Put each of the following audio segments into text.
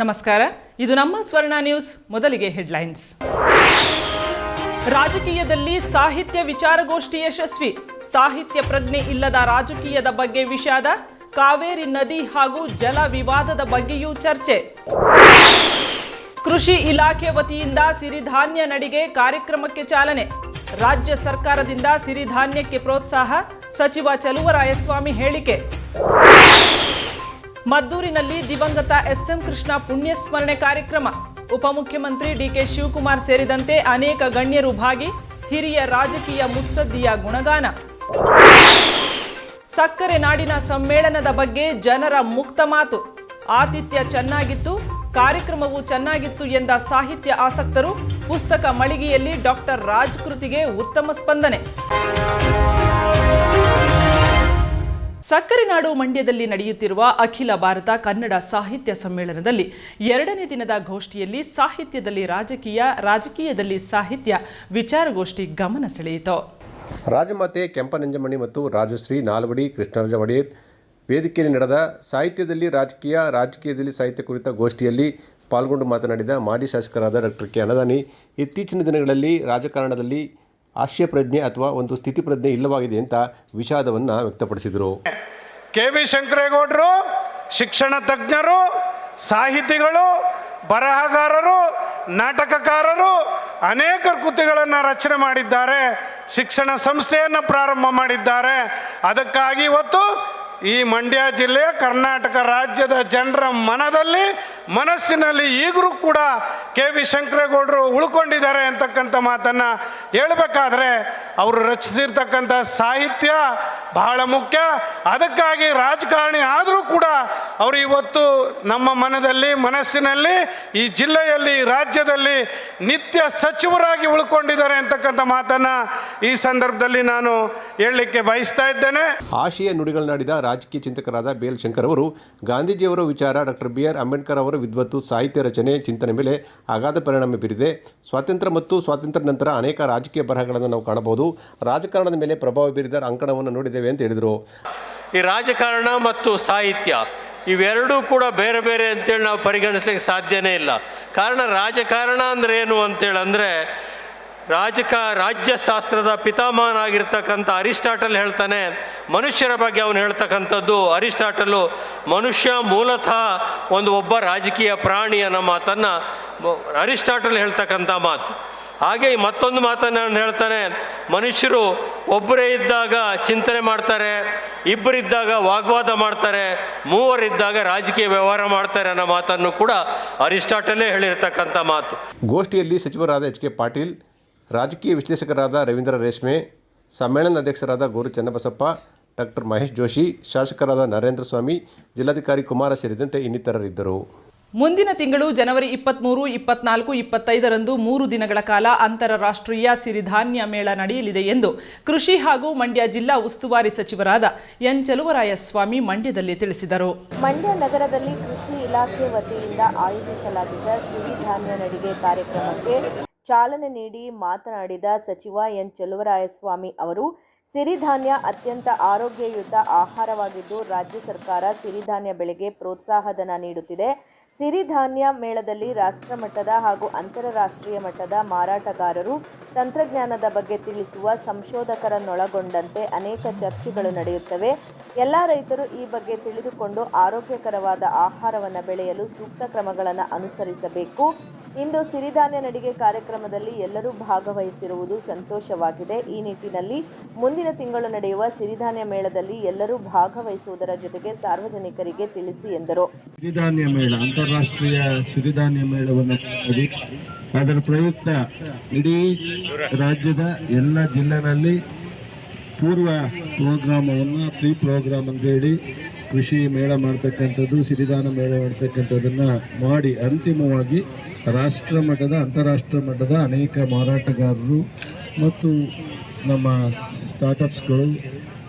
ನಮಸ್ಕಾರ. ಇದು ನಮ್ಮ ಸ್ವರ್ಣ ನ್ಯೂಸ್, ಮೊದಲಿಗೆ ಹೆಡ್ಲೈನ್ಸ್. ರಾಜಕೀಯದಲ್ಲಿ ಸಾಹಿತ್ಯ ವಿಚಾರಗೋಷ್ಠಿ ಯಶಸ್ವಿ. ಸಾಹಿತ್ಯ ಪ್ರಜ್ಞೆ ಇಲ್ಲದ ರಾಜಕೀಯದ ಬಗ್ಗೆ ವಿಷಾದ. ಕಾವೇರಿ ನದಿ ಹಾಗೂ ಜಲ ವಿವಾದದ ಬಗ್ಗೆಯೂ ಚರ್ಚೆ. ಕೃಷಿ ಇಲಾಖೆ ವತಿಯಿಂದ ಸಿರಿಧಾನ್ಯ ನಡಿಗೆ ಕಾರ್ಯಕ್ರಮಕ್ಕೆ ಚಾಲನೆ. ರಾಜ್ಯ ಸರ್ಕಾರದಿಂದ ಸಿರಿಧಾನ್ಯಕ್ಕೆ ಪ್ರೋತ್ಸಾಹ. ಸಚಿವ ಚಲುವರಾಯಸ್ವಾಮಿ ಹೇಳಿಕೆ. ಮದ್ದೂರಿನಲ್ಲಿ ದಿವಂಗತ ಎಸ್ಎಂ ಕೃಷ್ಣ ಪುಣ್ಯಸ್ಮರಣೆ ಕಾರ್ಯಕ್ರಮ. ಉಪಮುಖ್ಯಮಂತ್ರಿ ಡಿಕೆ ಶಿವಕುಮಾರ್ ಸೇರಿದಂತೆ ಅನೇಕ ಗಣ್ಯರು ಭಾಗಿ ಹಿರಿಯ ರಾಜಕೀಯ ಮುತ್ಸದ್ದಿಯ ಗುಣಗಾನ. ಸಕ್ಕರೆ ನಾಡಿನ ಸಮ್ಮೇಳನದ ಬಗ್ಗೆ ಜನರ ಮುಕ್ತ ಮಾತು. ಆತಿಥ್ಯ ಚೆನ್ನಾಗಿತ್ತು, ಕಾರ್ಯಕ್ರಮವು ಚೆನ್ನಾಗಿತ್ತು ಎಂದ ಸಾಹಿತ್ಯ ಆಸಕ್ತರು ಪುಸ್ತಕ ಮಳಿಗೆಯಲ್ಲಿ ಡಾಕ್ಟರ್ ರಾಜ್ ಕೃತಿಗೆ ಉತ್ತಮ ಸ್ಪಂದನೆ. ಸಕ್ಕರೆ ನಾಡು ಮಂಡ್ಯದಲ್ಲಿ ನಡೆಯುತ್ತಿರುವ ಅಖಿಲ ಭಾರತ ಕನ್ನಡ ಸಾಹಿತ್ಯ ಸಮ್ಮೇಳನದಲ್ಲಿ ಎರಡನೇ ದಿನದ ಗೋಷ್ಠಿಯಲ್ಲಿ ಸಾಹಿತ್ಯದಲ್ಲಿ ರಾಜಕೀಯ, ರಾಜಕೀಯದಲ್ಲಿ ಸಾಹಿತ್ಯ ವಿಚಾರಗೋಷ್ಠಿ ಗಮನ ಸೆಳೆಯಿತು. ರಾಜಮಾತೆ ಕೆಂಪನಂಜಮಣಿ ಮತ್ತು ರಾಜಶ್ರೀ ನಾಲ್ವಡಿ ಕೃಷ್ಣರಾಜ ಒಡೆಯರ್ ವೇದಿಕೆಯಲ್ಲಿ ನಡೆದ ಸಾಹಿತ್ಯದಲ್ಲಿ ರಾಜಕೀಯ, ರಾಜಕೀಯದಲ್ಲಿ ಸಾಹಿತ್ಯ ಕುರಿತ ಗೋಷ್ಠಿಯಲ್ಲಿ ಪಾಲ್ಗೊಂಡು ಮಾತನಾಡಿದ ಮಾಜಿ ಶಾಸಕರಾದ ಡಾಕ್ಟರ್ ಕೆ ಅನದಾನಿ, ಇತ್ತೀಚಿನ ದಿನಗಳಲ್ಲಿ ರಾಜಕಾರಣದಲ್ಲಿ ಆಶಯ ಪ್ರಜ್ಞೆ ಅಥವಾ ಒಂದು ಸ್ಥಿತಿ ಪ್ರಜ್ಞೆ ಇಲ್ಲವಾಗಿದೆ ಅಂತ ವಿಷಾದವನ್ನು ವ್ಯಕ್ತಪಡಿಸಿದರು. ಕೆ ವಿ ಶಂಕರೇಗೌಡರು, ಶಿಕ್ಷಣ ತಜ್ಞರು, ಸಾಹಿತಿಗಳು, ಬರಹಗಾರರು, ನಾಟಕಕಾರರು ಅನೇಕ ಕೃತಿಗಳನ್ನು ರಚನೆ ಮಾಡಿದ್ದಾರೆ, ಶಿಕ್ಷಣ ಸಂಸ್ಥೆಯನ್ನು ಪ್ರಾರಂಭ ಮಾಡಿದ್ದಾರೆ. ಅದಕ್ಕಾಗಿ ಇವತ್ತು ಈ ಮಂಡ್ಯ ಜಿಲ್ಲೆಯ ಕರ್ನಾಟಕ ರಾಜ್ಯದ ಜನರ ಮನದಲ್ಲಿ ಮನಸ್ಸಿನಲ್ಲಿ ಈಗಲೂ ಕೂಡ ಕೆ ವಿ ಶಂಕರೇಗೌಡರು ಉಳ್ಕೊಂಡಿದ್ದಾರೆ ಅಂತಕ್ಕಂಥ ಮಾತನ್ನು ಹೇಳಬೇಕಾದ್ರೆ ಅವರು ರಚಿಸಿರ್ತಕ್ಕಂಥ ಸಾಹಿತ್ಯ ಬಹಳ ಮುಖ್ಯ. ಅದಕ್ಕಾಗಿ ರಾಜಕಾರಣಿ ಆದರೂ ಕೂಡ ಅವರು ಇವತ್ತು ನಮ್ಮ ಮನದಲ್ಲಿ, ಮನಸ್ಸಿನಲ್ಲಿ ಈ ಜಿಲ್ಲೆಯಲ್ಲಿ, ರಾಜ್ಯದಲ್ಲಿ ನಿತ್ಯ ಸಚಿವರಾಗಿ ಉಳ್ಕೊಂಡಿದ್ದಾರೆ ಅಂತಕ್ಕಂಥ ಮಾತನ್ನು ಈ ಸಂದರ್ಭದಲ್ಲಿ ನಾನು ಹೇಳಲಿಕ್ಕೆ ಬಯಸ್ತಾ ಇದ್ದೇನೆ. ಆಶಯ ನುಡಿಗಳನ್ನಾಡಿದ ರಾಜಕೀಯ ಚಿಂತಕರಾದ ಬಿ ಎಲ್ ಶಂಕರ್ ಅವರು, ಗಾಂಧೀಜಿಯವರ ವಿಚಾರ ಡಾಕ್ಟರ್ ಬಿ ಆರ್ ಅಂಬೇಡ್ಕರ್ ಅವರ ವಿದ್ವತ್ತು, ಸಾಹಿತ್ಯ ರಚನೆ, ಚಿಂತನೆ ಮೇಲೆ ಅಗಾಧ ಪರಿಣಾಮ ಬೀರಿದೆ. ಸ್ವಾತಂತ್ರ್ಯ ಮತ್ತು ಸ್ವಾತಂತ್ರ್ಯ ನಂತರ ಅನೇಕ ರಾಜಕೀಯ ಬರಹಗಳನ್ನು ನಾವು ಕಾಣಬಹುದು. ರಾಜಕಾರಣದ ಮೇಲೆ ಪ್ರಭಾವ ಬೀರಿದ ಅಂಕಣವನ್ನು ನೋಡಿದ್ದೇವೆ ಅಂತ ಹೇಳಿದರು. ಈ ರಾಜಕಾರಣ ಮತ್ತು ಸಾಹಿತ್ಯ ಇವೆರಡೂ ಕೂಡ ಬೇರೆ ಬೇರೆ ಅಂತೇಳಿ ನಾವು ಪರಿಗಣಿಸ್ಲಿಕ್ಕೆ ಸಾಧ್ಯನೇ ಇಲ್ಲ. ಕಾರಣ ರಾಜಕಾರಣ ಅಂದ್ರೆ ಏನು ಅಂತೇಳಿ ಅಂದರೆ ರಾಜಕ, ರಾಜ್ಯಶಾಸ್ತ್ರದ ಪಿತಾಮಹನಾಗಿರ್ತಕ್ಕಂಥ ಅರಿಸ್ಟಾಟಲ್ ಹೇಳ್ತಾನೆ. ಮನುಷ್ಯರ ಬಗ್ಗೆ ಅವನು ಹೇಳ್ತಕ್ಕಂಥದ್ದು ಅರಿಸ್ಟಾಟಲು ಮನುಷ್ಯ ಮೂಲತಃ ಒಂದು ಒಬ್ಬ ರಾಜಕೀಯ ಪ್ರಾಣಿ ಅನ್ನೋ ಮಾತನ್ನು ಅರಿಸ್ಟಾಟಲ್ ಹೇಳ್ತಕ್ಕಂಥ ಮಾತು. ಹಾಗೆ ಮತ್ತೊಂದು ಮಾತನ್ನು ನಾನು ಹೇಳ್ತಾನೆ. ಮನುಷ್ಯರು ಒಬ್ಬರೇ ಇದ್ದಾಗ ಚಿಂತನೆ ಮಾಡ್ತಾರೆ, ಇಬ್ಬರಿದ್ದಾಗ ವಾಗ್ವಾದ ಮಾಡ್ತಾರೆ, ಮೂವರಿದ್ದಾಗ ರಾಜಕೀಯ ವ್ಯವಹಾರ ಮಾಡ್ತಾರೆ ಅನ್ನೋ ಮಾತನ್ನು ಕೂಡ ಅರಿಸ್ಟಾಟಲೇ ಹೇಳಿರ್ತಕ್ಕಂಥ ಮಾತು. ಗೋಷ್ಠಿಯಲ್ಲಿ ಸಚಿವರಾದ ಎಚ್ ಕೆ ಪಾಟೀಲ್, ರಾಜಕೀಯ ವಿಶ್ಲೇಷಕರಾದ ರವೀಂದ್ರ ರೇಷ್ಮೆ, ಸಮ್ಮೇಳನ ಅಧ್ಯಕ್ಷರಾದ ಗೋರು ಚನ್ನಬಸಪ್ಪ, ಡಾಕ್ಟರ್ ಮಹೇಶ್ ಜೋಶಿ, ಶಾಸಕರಾದ ನರೇಂದ್ರ ಸ್ವಾಮಿ, ಜಿಲ್ಲಾಧಿಕಾರಿ ಕುಮಾರ ಸೇರಿದಂತೆ ಇನ್ನಿತರರಿದ್ದರು. ಮುಂದಿನ ತಿಂಗಳು ಜನವರಿ ಇಪ್ಪತ್ತ್ಮೂರು ಇಪ್ಪತ್ನಾಲ್ಕು, ಇಪ್ಪತ್ತೈದರಂದು ಮೂರು ದಿನಗಳ ಕಾಲ ಅಂತಾರಾಷ್ಟ್ರೀಯ ಸಿರಿಧಾನ್ಯ ಮೇಳ ನಡೆಯಲಿದೆ ಎಂದು ಕೃಷಿ ಹಾಗೂ ಮಂಡ್ಯ ಜಿಲ್ಲಾ ಉಸ್ತುವಾರಿ ಸಚಿವರಾದ ಎನ್ ಚಲುವರಾಯಸ್ವಾಮಿ ಮಂಡ್ಯದಲ್ಲಿ ತಿಳಿಸಿದರು. ಮಂಡ್ಯ ನಗರದಲ್ಲಿ ಕೃಷಿ ಇಲಾಖೆ ವತಿಯಿಂದ ಆಯೋಜಿಸಲಾಗಿದ್ದ ಸಿರಿಧಾನ್ಯ ನಡಿಗೆ ಕಾರ್ಯಕ್ರಮಕ್ಕೆ ಚಾಲನೆ ನೀಡಿ ಮಾತನಾಡಿದ ಸಚಿವ ಎನ್ ಚಲುವರಾಯಸ್ವಾಮಿ ಅವರು, ಸಿರಿಧಾನ್ಯ ಅತ್ಯಂತ ಆರೋಗ್ಯಯುತ ಆಹಾರವಾಗಿದ್ದು ರಾಜ್ಯ ಸರ್ಕಾರ ಸಿರಿಧಾನ್ಯ ಬೆಳೆಗೆ ಪ್ರೋತ್ಸಾಹಧನ ನೀಡುತ್ತಿದೆ. ಸಿರಿಧಾನ್ಯ ಮೇಳದಲ್ಲಿ ರಾಷ್ಟ್ರಮಟ್ಟದ ಹಾಗೂ ಅಂತಾರಾಷ್ಟ್ರೀಯ ಮಟ್ಟದ ಮಾರಾಟಗಾರರು ತಂತ್ರಜ್ಞಾನದ ಬಗ್ಗೆ ತಿಳಿಸುವ ಸಂಶೋಧಕರನ್ನೊಳಗೊಂಡಂತೆ ಅನೇಕ ಚರ್ಚೆಗಳು ನಡೆಯುತ್ತವೆ. ಎಲ್ಲ ರೈತರು ಈ ಬಗ್ಗೆ ತಿಳಿದುಕೊಂಡು ಆರೋಗ್ಯಕರವಾದ ಆಹಾರವನ್ನು ಬೆಳೆಯಲು ಸೂಕ್ತ ಕ್ರಮಗಳನ್ನು ಅನುಸರಿಸಬೇಕು. ಇಂದು ಸಿರಿಧಾನ್ಯ ನಡಿಗೆ ಕಾರ್ಯಕ್ರಮದಲ್ಲಿ ಎಲ್ಲರೂ ಭಾಗವಹಿಸಿರುವುದು ಸಂತೋಷವಾಗಿದೆ. ಈ ನಿಟ್ಟಿನಲ್ಲಿ ಮುಂದಿನ ತಿಂಗಳು ನಡೆಯುವ ಸಿರಿಧಾನ್ಯ ಮೇಳದಲ್ಲಿ ಎಲ್ಲರೂ ಭಾಗವಹಿಸುವುದರ ಜೊತೆಗೆ ಸಾರ್ವಜನಿಕರಿಗೆ ತಿಳಿಸಿ ಎಂದರು. ಸಿರಿಧಾನ್ಯ ಮೇಳ ಅಂತಾರಾಷ್ಟ್ರೀಯ ಸಿರಿಧಾನ್ಯ ಮೇಳವನ್ನು ಮಾಡಿ. ಅದರ ಪ್ರಯುಕ್ತ ಇಡೀ ರಾಜ್ಯದ ಎಲ್ಲ ಜಿಲ್ಲೆನಲ್ಲಿ ಪೂರ್ವ ಪ್ರೋಗ್ರಾಮವನ್ನು ಪ್ರೀ ಪ್ರೋಗ್ರಾಮ್ ಅಂತೇಳಿ ಕೃಷಿ ಮೇಳ ಮಾಡ್ತಕ್ಕಂಥದ್ದು ಸಿರಿಧಾನ ಮೇಳ ಮಾಡ್ತಕ್ಕಂಥದ್ದನ್ನು ಮಾಡಿ ಅಂತಿಮವಾಗಿ ರಾಷ್ಟ್ರ ಮಟ್ಟದ ಅಂತಾರಾಷ್ಟ್ರ ಮಟ್ಟದ ಅನೇಕ ಮಾರಾಟಗಾರರು ಮತ್ತು ನಮ್ಮ ಸ್ಟಾರ್ಟಪ್ಸ್ಗಳು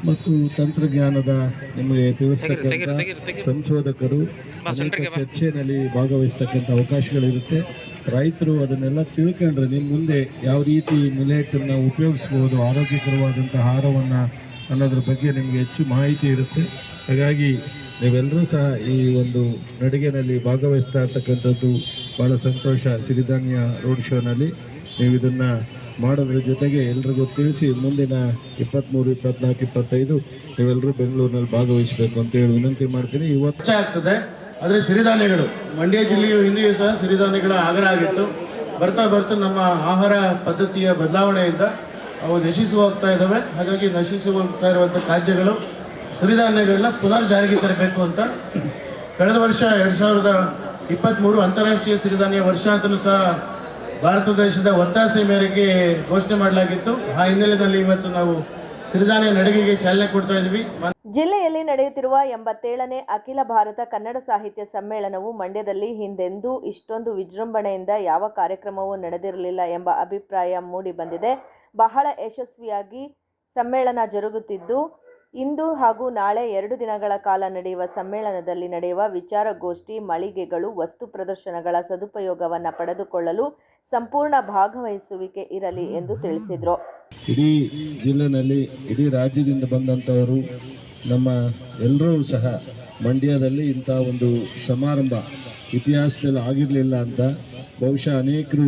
ಮತ್ತು ತಂತ್ರಜ್ಞಾನದ ನಿಮಗೆ ತಿಳಿಸ್ತಕ್ಕಂಥ ಸಂಶೋಧಕರು ಅನೇಕ ಚರ್ಚೆಯಲ್ಲಿ ಭಾಗವಹಿಸ್ತಕ್ಕಂಥ ಅವಕಾಶಗಳಿರುತ್ತೆ. ರೈತರು ಅದನ್ನೆಲ್ಲ ತಿಳ್ಕೊಂಡ್ರೆ ನಿಮ್ಮ ಮುಂದೆ ಯಾವ ರೀತಿ ಮಿಲೆಟನ್ನು ಉಪಯೋಗಿಸ್ಬೋದು ಆರೋಗ್ಯಕರವಾದಂಥ ಆಹಾರವನ್ನು ಅನ್ನೋದ್ರ ಬಗ್ಗೆ ನಿಮಗೆ ಹೆಚ್ಚು ಮಾಹಿತಿ ಇರುತ್ತೆ. ಹಾಗಾಗಿ ನೀವೆಲ್ಲರೂ ಸಹ ಈ ಒಂದು ನಡಿಗೆನಲ್ಲಿ ಭಾಗವಹಿಸ್ತಾ ಇರ್ತಕ್ಕಂಥದ್ದು ಭಾಳ ಸಂತೋಷ ಸಿರಿಧಾನ್ಯ ರೋಡ್ ಶೋನಲ್ಲಿ. ನೀವು ಇದನ್ನು ಮಾಡೋದ್ರ ಜೊತೆಗೆ ಎಲ್ರಿಗೂ ತಿಳಿಸಿ ಮುಂದಿನ ಇಪ್ಪತ್ತ್ಮೂರು ಇಪ್ಪತ್ನಾಲ್ಕು ಇಪ್ಪತ್ತೈದು ನೀವೆಲ್ಲರೂ ಬೆಂಗಳೂರಿನಲ್ಲಿ ಭಾಗವಹಿಸಬೇಕು ಅಂತ ಹೇಳಿ ವಿನಂತಿ ಮಾಡ್ತೀನಿ. ಇವತ್ತು ಆಗ್ತದೆ ಆದರೆ ಸಿರಿಧಾನ್ಯಗಳು, ಮಂಡ್ಯ ಜಿಲ್ಲೆಯು ಹಿಂದೆಯೂ ಸಹ ಸಿರಿಧಾನ್ಯಗಳ ಆಗರ ಆಗಿತ್ತು ಬರ್ತಾ ಬರ್ತಾ ನಮ್ಮ ಆಹಾರ ಪದ್ಧತಿಯ ಬದಲಾವಣೆಯಿಂದ ಅವು ನಶಿಸಿ ಹೋಗ್ತಾ ಇದ್ದಾವೆ. ಹಾಗಾಗಿ ನಶಿಸಿ ಹೋಗ್ತಾ ಇರುವಂಥ ಖಾದ್ಯಗಳು ಸಿರಿಧಾನ್ಯಗಳನ್ನ ಪುನರ್ ಜಾರಿಗೆ ತರಬೇಕು ಅಂತ ಕಳೆದ ವರ್ಷ ಎರಡು ಸಾವಿರದ ಇಪ್ಪತ್ತ್ಮೂರು ಅಂತಾರಾಷ್ಟ್ರೀಯ ಸಿರಿಧಾನ್ಯ ವರ್ಷ ಅಂತಲೂ ಸಹ ಭಾರತ ದೇಶದ ಒತ್ತಾಸೆ ಮೇರೆಗೆ ಘೋಷಣೆ ಮಾಡಲಾಗಿತ್ತು. ಆ ಹಿನ್ನೆಲೆಯಲ್ಲಿ ಇವತ್ತು ನಾವು ಸಿರಿಧಾನ್ಯ ನಡಿಗೆಗೆ ಚಾಲನೆ ಕೊಡ್ತಾ ಇದ್ವಿ. ಜಿಲ್ಲೆಯಲ್ಲಿ ನಡೆಯುತ್ತಿರುವ ಎಂಬತ್ತೇಳನೇ ಅಖಿಲ ಭಾರತ ಕನ್ನಡ ಸಾಹಿತ್ಯ ಸಮ್ಮೇಳನವು ಮಂಡ್ಯದಲ್ಲಿ ಹಿಂದೆಂದೂ ಇಷ್ಟೊಂದು ವಿಜೃಂಭಣೆಯಿಂದ ಯಾವ ಕಾರ್ಯಕ್ರಮವೂ ನಡೆದಿರಲಿಲ್ಲ ಎಂಬ ಅಭಿಪ್ರಾಯ ಮೂಡಿಬಂದಿದೆ ಬಹಳ ಯಶಸ್ವಿಯಾಗಿ ಸಮ್ಮೇಳನ ಜರುಗುತ್ತಿದ್ದು, ಇಂದು ಹಾಗೂ ನಾಳೆ ಎರಡು ದಿನಗಳ ಕಾಲ ನಡೆಯುವ ಸಮ್ಮೇಳನದಲ್ಲಿ ನಡೆಯುವ ವಿಚಾರಗೋಷ್ಠಿ, ಮಳಿಗೆಗಳು, ವಸ್ತು ಪ್ರದರ್ಶನಗಳ ಸದುಪಯೋಗವನ್ನು ಪಡೆದುಕೊಳ್ಳಲು ಸಂಪೂರ್ಣ ಭಾಗವಹಿಸುವಿಕೆ ಇರಲಿ ಎಂದು ತಿಳಿಸಿದರು. ಇಡೀ ಜಿಲ್ಲೆನಲ್ಲಿ, ಇಡೀ ರಾಜ್ಯದಿಂದ ಬಂದಂಥವರು, ನಮ್ಮ ಎಲ್ಲರೂ ಸಹ ಮಂಡ್ಯದಲ್ಲಿ ಇಂಥ ಒಂದು ಸಮಾರಂಭ ಇತಿಹಾಸದಲ್ಲಿ ಆಗಿರಲಿಲ್ಲ ಅಂತ ಬಹುಶಃ ಅನೇಕರು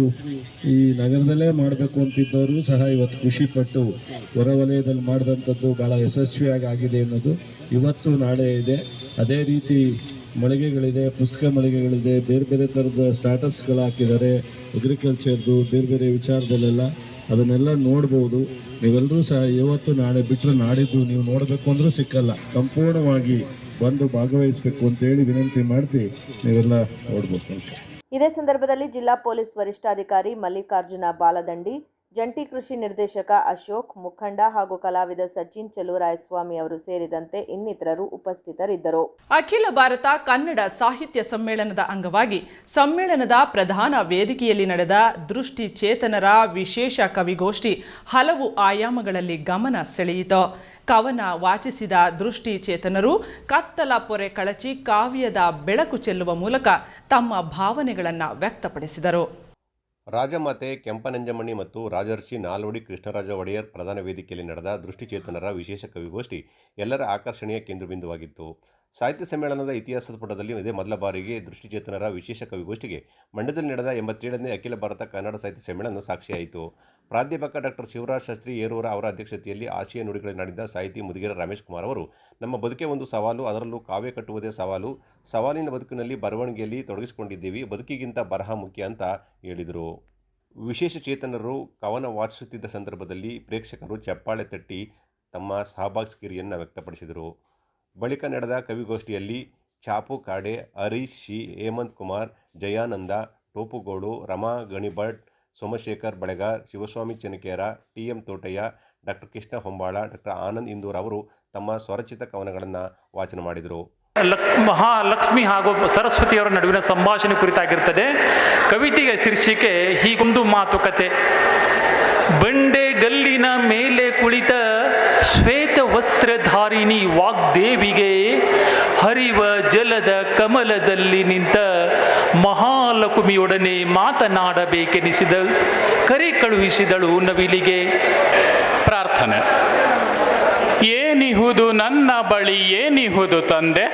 ಈ ನಗರದಲ್ಲೇ ಮಾಡಬೇಕು ಅಂತಿದ್ದವರು ಸಹ ಇವತ್ತು ಖುಷಿಪಟ್ಟು ಹೊರವಲಯದಲ್ಲಿ ಮಾಡಿದಂಥದ್ದು ಭಾಳ ಯಶಸ್ವಿಯಾಗಿ ಆಗಿದೆ ಅನ್ನೋದು ಇವತ್ತು ನಾಳೆ ಇದೆ. ಅದೇ ರೀತಿ ಮಳಿಗೆಗಳಿದೆ, ಪುಸ್ತಕ ಮಳಿಗೆಗಳಿದೆ, ಬೇರೆ ಬೇರೆ ಥರದ ಸ್ಟಾರ್ಟಪ್ಸ್ಗಳು ಹಾಕಿದ್ದಾರೆ ಅಗ್ರಿಕಲ್ಚರ್ದು ಬೇರೆ ಬೇರೆ ವಿಚಾರದಲ್ಲೆಲ್ಲ ಅದನ್ನೆಲ್ಲ ನೋಡ್ಬೋದು. ನೀವೆಲ್ಲರೂ ಸಹ ಇವತ್ತು ನಾಳೆ ಬಿಟ್ಟರೆ ನಾಡಿದ್ದು ನೀವು ನೋಡಬೇಕು ಅಂದರೂ ಸಿಕ್ಕಲ್ಲ. ಸಂಪೂರ್ಣವಾಗಿ ಬಂದು ಭಾಗವಹಿಸಬೇಕು ಅಂತೇಳಿ ವಿನಂತಿ ಮಾಡ್ತಿ, ನೀವೆಲ್ಲ ನೋಡ್ಬೇಕು ಇದೇ ಸಂದರ್ಭದಲ್ಲಿ ಜಿಲ್ಲಾ ಪೊಲೀಸ್ ವರಿಷ್ಠಾಧಿಕಾರಿ ಮಲ್ಲಿಕಾರ್ಜುನ ಬಾಲದಂಡಿ ಜಂಟಿ ಕೃಷಿ ನಿರ್ದೇಶಕ ಅಶೋಕ್ ಮುಖಂಡ ಹಾಗೂ ಕಲಾವಿದ ಸಚಿನ್ ಚೆಲುವರಾಯಸ್ವಾಮಿ ಅವರು ಸೇರಿದಂತೆ ಇನ್ನಿತರರು ಉಪಸ್ಥಿತರಿದ್ದರು. ಅಖಿಲ ಭಾರತ ಕನ್ನಡ ಸಾಹಿತ್ಯ ಸಮ್ಮೇಳನದ ಅಂಗವಾಗಿ ಸಮ್ಮೇಳನದ ಪ್ರಧಾನ ವೇದಿಕೆಯಲ್ಲಿ ನಡೆದ ದೃಷ್ಟಿ ಚೇತನರ ವಿಶೇಷ ಕವಿಗೋಷ್ಠಿ ಹಲವು ಆಯಾಮಗಳಲ್ಲಿ ಗಮನ ಸೆಳೆಯಿತು. ಕವನ ವಾಚಿಸಿದ ದೃಷ್ಟಿ ಚೇತನರು ಕತ್ತಲ ಪೊರೆ ಕಳಚಿ ಕಾವ್ಯದ ಬೆಳಕು ಚೆಲ್ಲುವ ಮೂಲಕ ತಮ್ಮ ಭಾವನೆಗಳನ್ನು ವ್ಯಕ್ತಪಡಿಸಿದರು. ರಾಜಮಾತೆ ಕೆಂಪನಂಜಮಣಿ ಮತ್ತು ರಾಜರ್ಷಿ ನಾಲ್ವಡಿ ಕೃಷ್ಣರಾಜ ಒಡೆಯರ್ ಪ್ರಧಾನ ವೇದಿಕೆಯಲ್ಲಿ ನಡೆದ ದೃಷ್ಟಿಚೇತನರ ವಿಶೇಷ ಕವಿಗೋಷ್ಠಿ ಎಲ್ಲರ ಆಕರ್ಷಣೆಯ ಕೇಂದ್ರಬಿಂದುವಾಗಿತ್ತು. ಸಾಹಿತ್ಯ ಸಮ್ಮೇಳನದ ಇತಿಹಾಸದ ಪುಟದಲ್ಲಿ ಇದೇ ಮೊದಲ ಬಾರಿಗೆ ದೃಷ್ಟಿಚೇತನರ ವಿಶೇಷ ಕವಿಗೋಷ್ಠಿಗೆ ಮಂಡ್ಯದಲ್ಲಿ ನಡೆದ ಎಂಬತ್ತೇಳನೇ ಅಖಿಲ ಭಾರತ ಕನ್ನಡ ಸಾಹಿತ್ಯ ಸಮ್ಮೇಳನ ಸಾಕ್ಷಿಯಾಯಿತು. ಪ್ರಾಧ್ಯಾಪಕ ಡಾಕ್ಟರ್ ಶಿವರಾಜ್ ಶಾಸ್ತ್ರಿ ಏರೂರ ಅವರ ಅಧ್ಯಕ್ಷತೆಯಲ್ಲಿ ಆಶಯ ನುಡಿಗಳನ್ನಾಡಿದ ಸಾಹಿತಿ ಮುದಿಗೆರ ರಮೇಶ್ ಕುಮಾರ್ ಅವರು, ನಮ್ಮ ಬದುಕೆ ಒಂದು ಸವಾಲು, ಅದರಲ್ಲೂ ಕಾವ್ಯ ಕಟ್ಟುವುದೇ ಸವಾಲು. ಸವಾಲಿನ ಬದುಕಿನಲ್ಲಿ ಬರವಣಿಗೆಯಲ್ಲಿ ತೊಡಗಿಸಿಕೊಂಡಿದ್ದೀವಿ, ಬದುಕಿಗಿಂತ ಬರಹ ಮುಖ್ಯ ಅಂತ ಹೇಳಿದರು. ವಿಶೇಷ ಚೇತನರು ಕವನ ವಾಚಿಸುತ್ತಿದ್ದ ಸಂದರ್ಭದಲ್ಲಿ ಪ್ರೇಕ್ಷಕರು ಚಪ್ಪಾಳೆ ತಟ್ಟಿ ತಮ್ಮ ಸಹಭಾಗಿಗಿರಿಯನ್ನು ವ್ಯಕ್ತಪಡಿಸಿದರು. ಬಳಿಕ ನಡೆದ ಕವಿಗೋಷ್ಠಿಯಲ್ಲಿ Chapu Kade, Harish Shi Hemanth Kumar, Jayananda, Topugodu, Rama Ganibhat Somashekhar Balegar Shivaswamy Chanakera T M Thotaiah, doctor Krishna Hombala, doctor Anand Indur ಅವರು ತಮ್ಮ ಸ್ವರಚಿತ ಕವನಗಳನ್ನು ವಾಚನ ಮಾಡಿದರು. ಲಕ್, ಮಹಾಲಕ್ಷ್ಮಿ ಹಾಗೂ ಸರಸ್ವತಿಯವರ ನಡುವಿನ ಸಂಭಾಷಣೆ ಕುರಿತಾಗಿರ್ತದೆ. ಕವಿತೆಯ ಶೀರ್ಷಿಕೆ ಹೀಗೊಂದು ಮಾತುಕತೆ ಬಂಡೆ ಗಲ್ಲಿನ ಮೇಲೆ ಕುಳಿತ ಶ್ವೇತ ವಸ್ತ್ರಧಾರಿಣಿ ವಾಗ್ದೇವಿಗೆ ಹರಿವ ಜಲದ ಕಮಲದಲ್ಲಿ ನಿಂತ ಮಹಾಲಕ್ಷ್ಮಿಯೊಡನೆ ಮಾತನಾಡಬೇಕೆನಿಸಿದ ಕರೆ ಕಳುಹಿಸಿದಳು ನವಿಲಿಗೆ ಪ್ರಾರ್ಥನೆ. ಏನಿಹುದು ನನ್ನ ಬಳಿ ಏನಿಹುದು ತಂದೆ?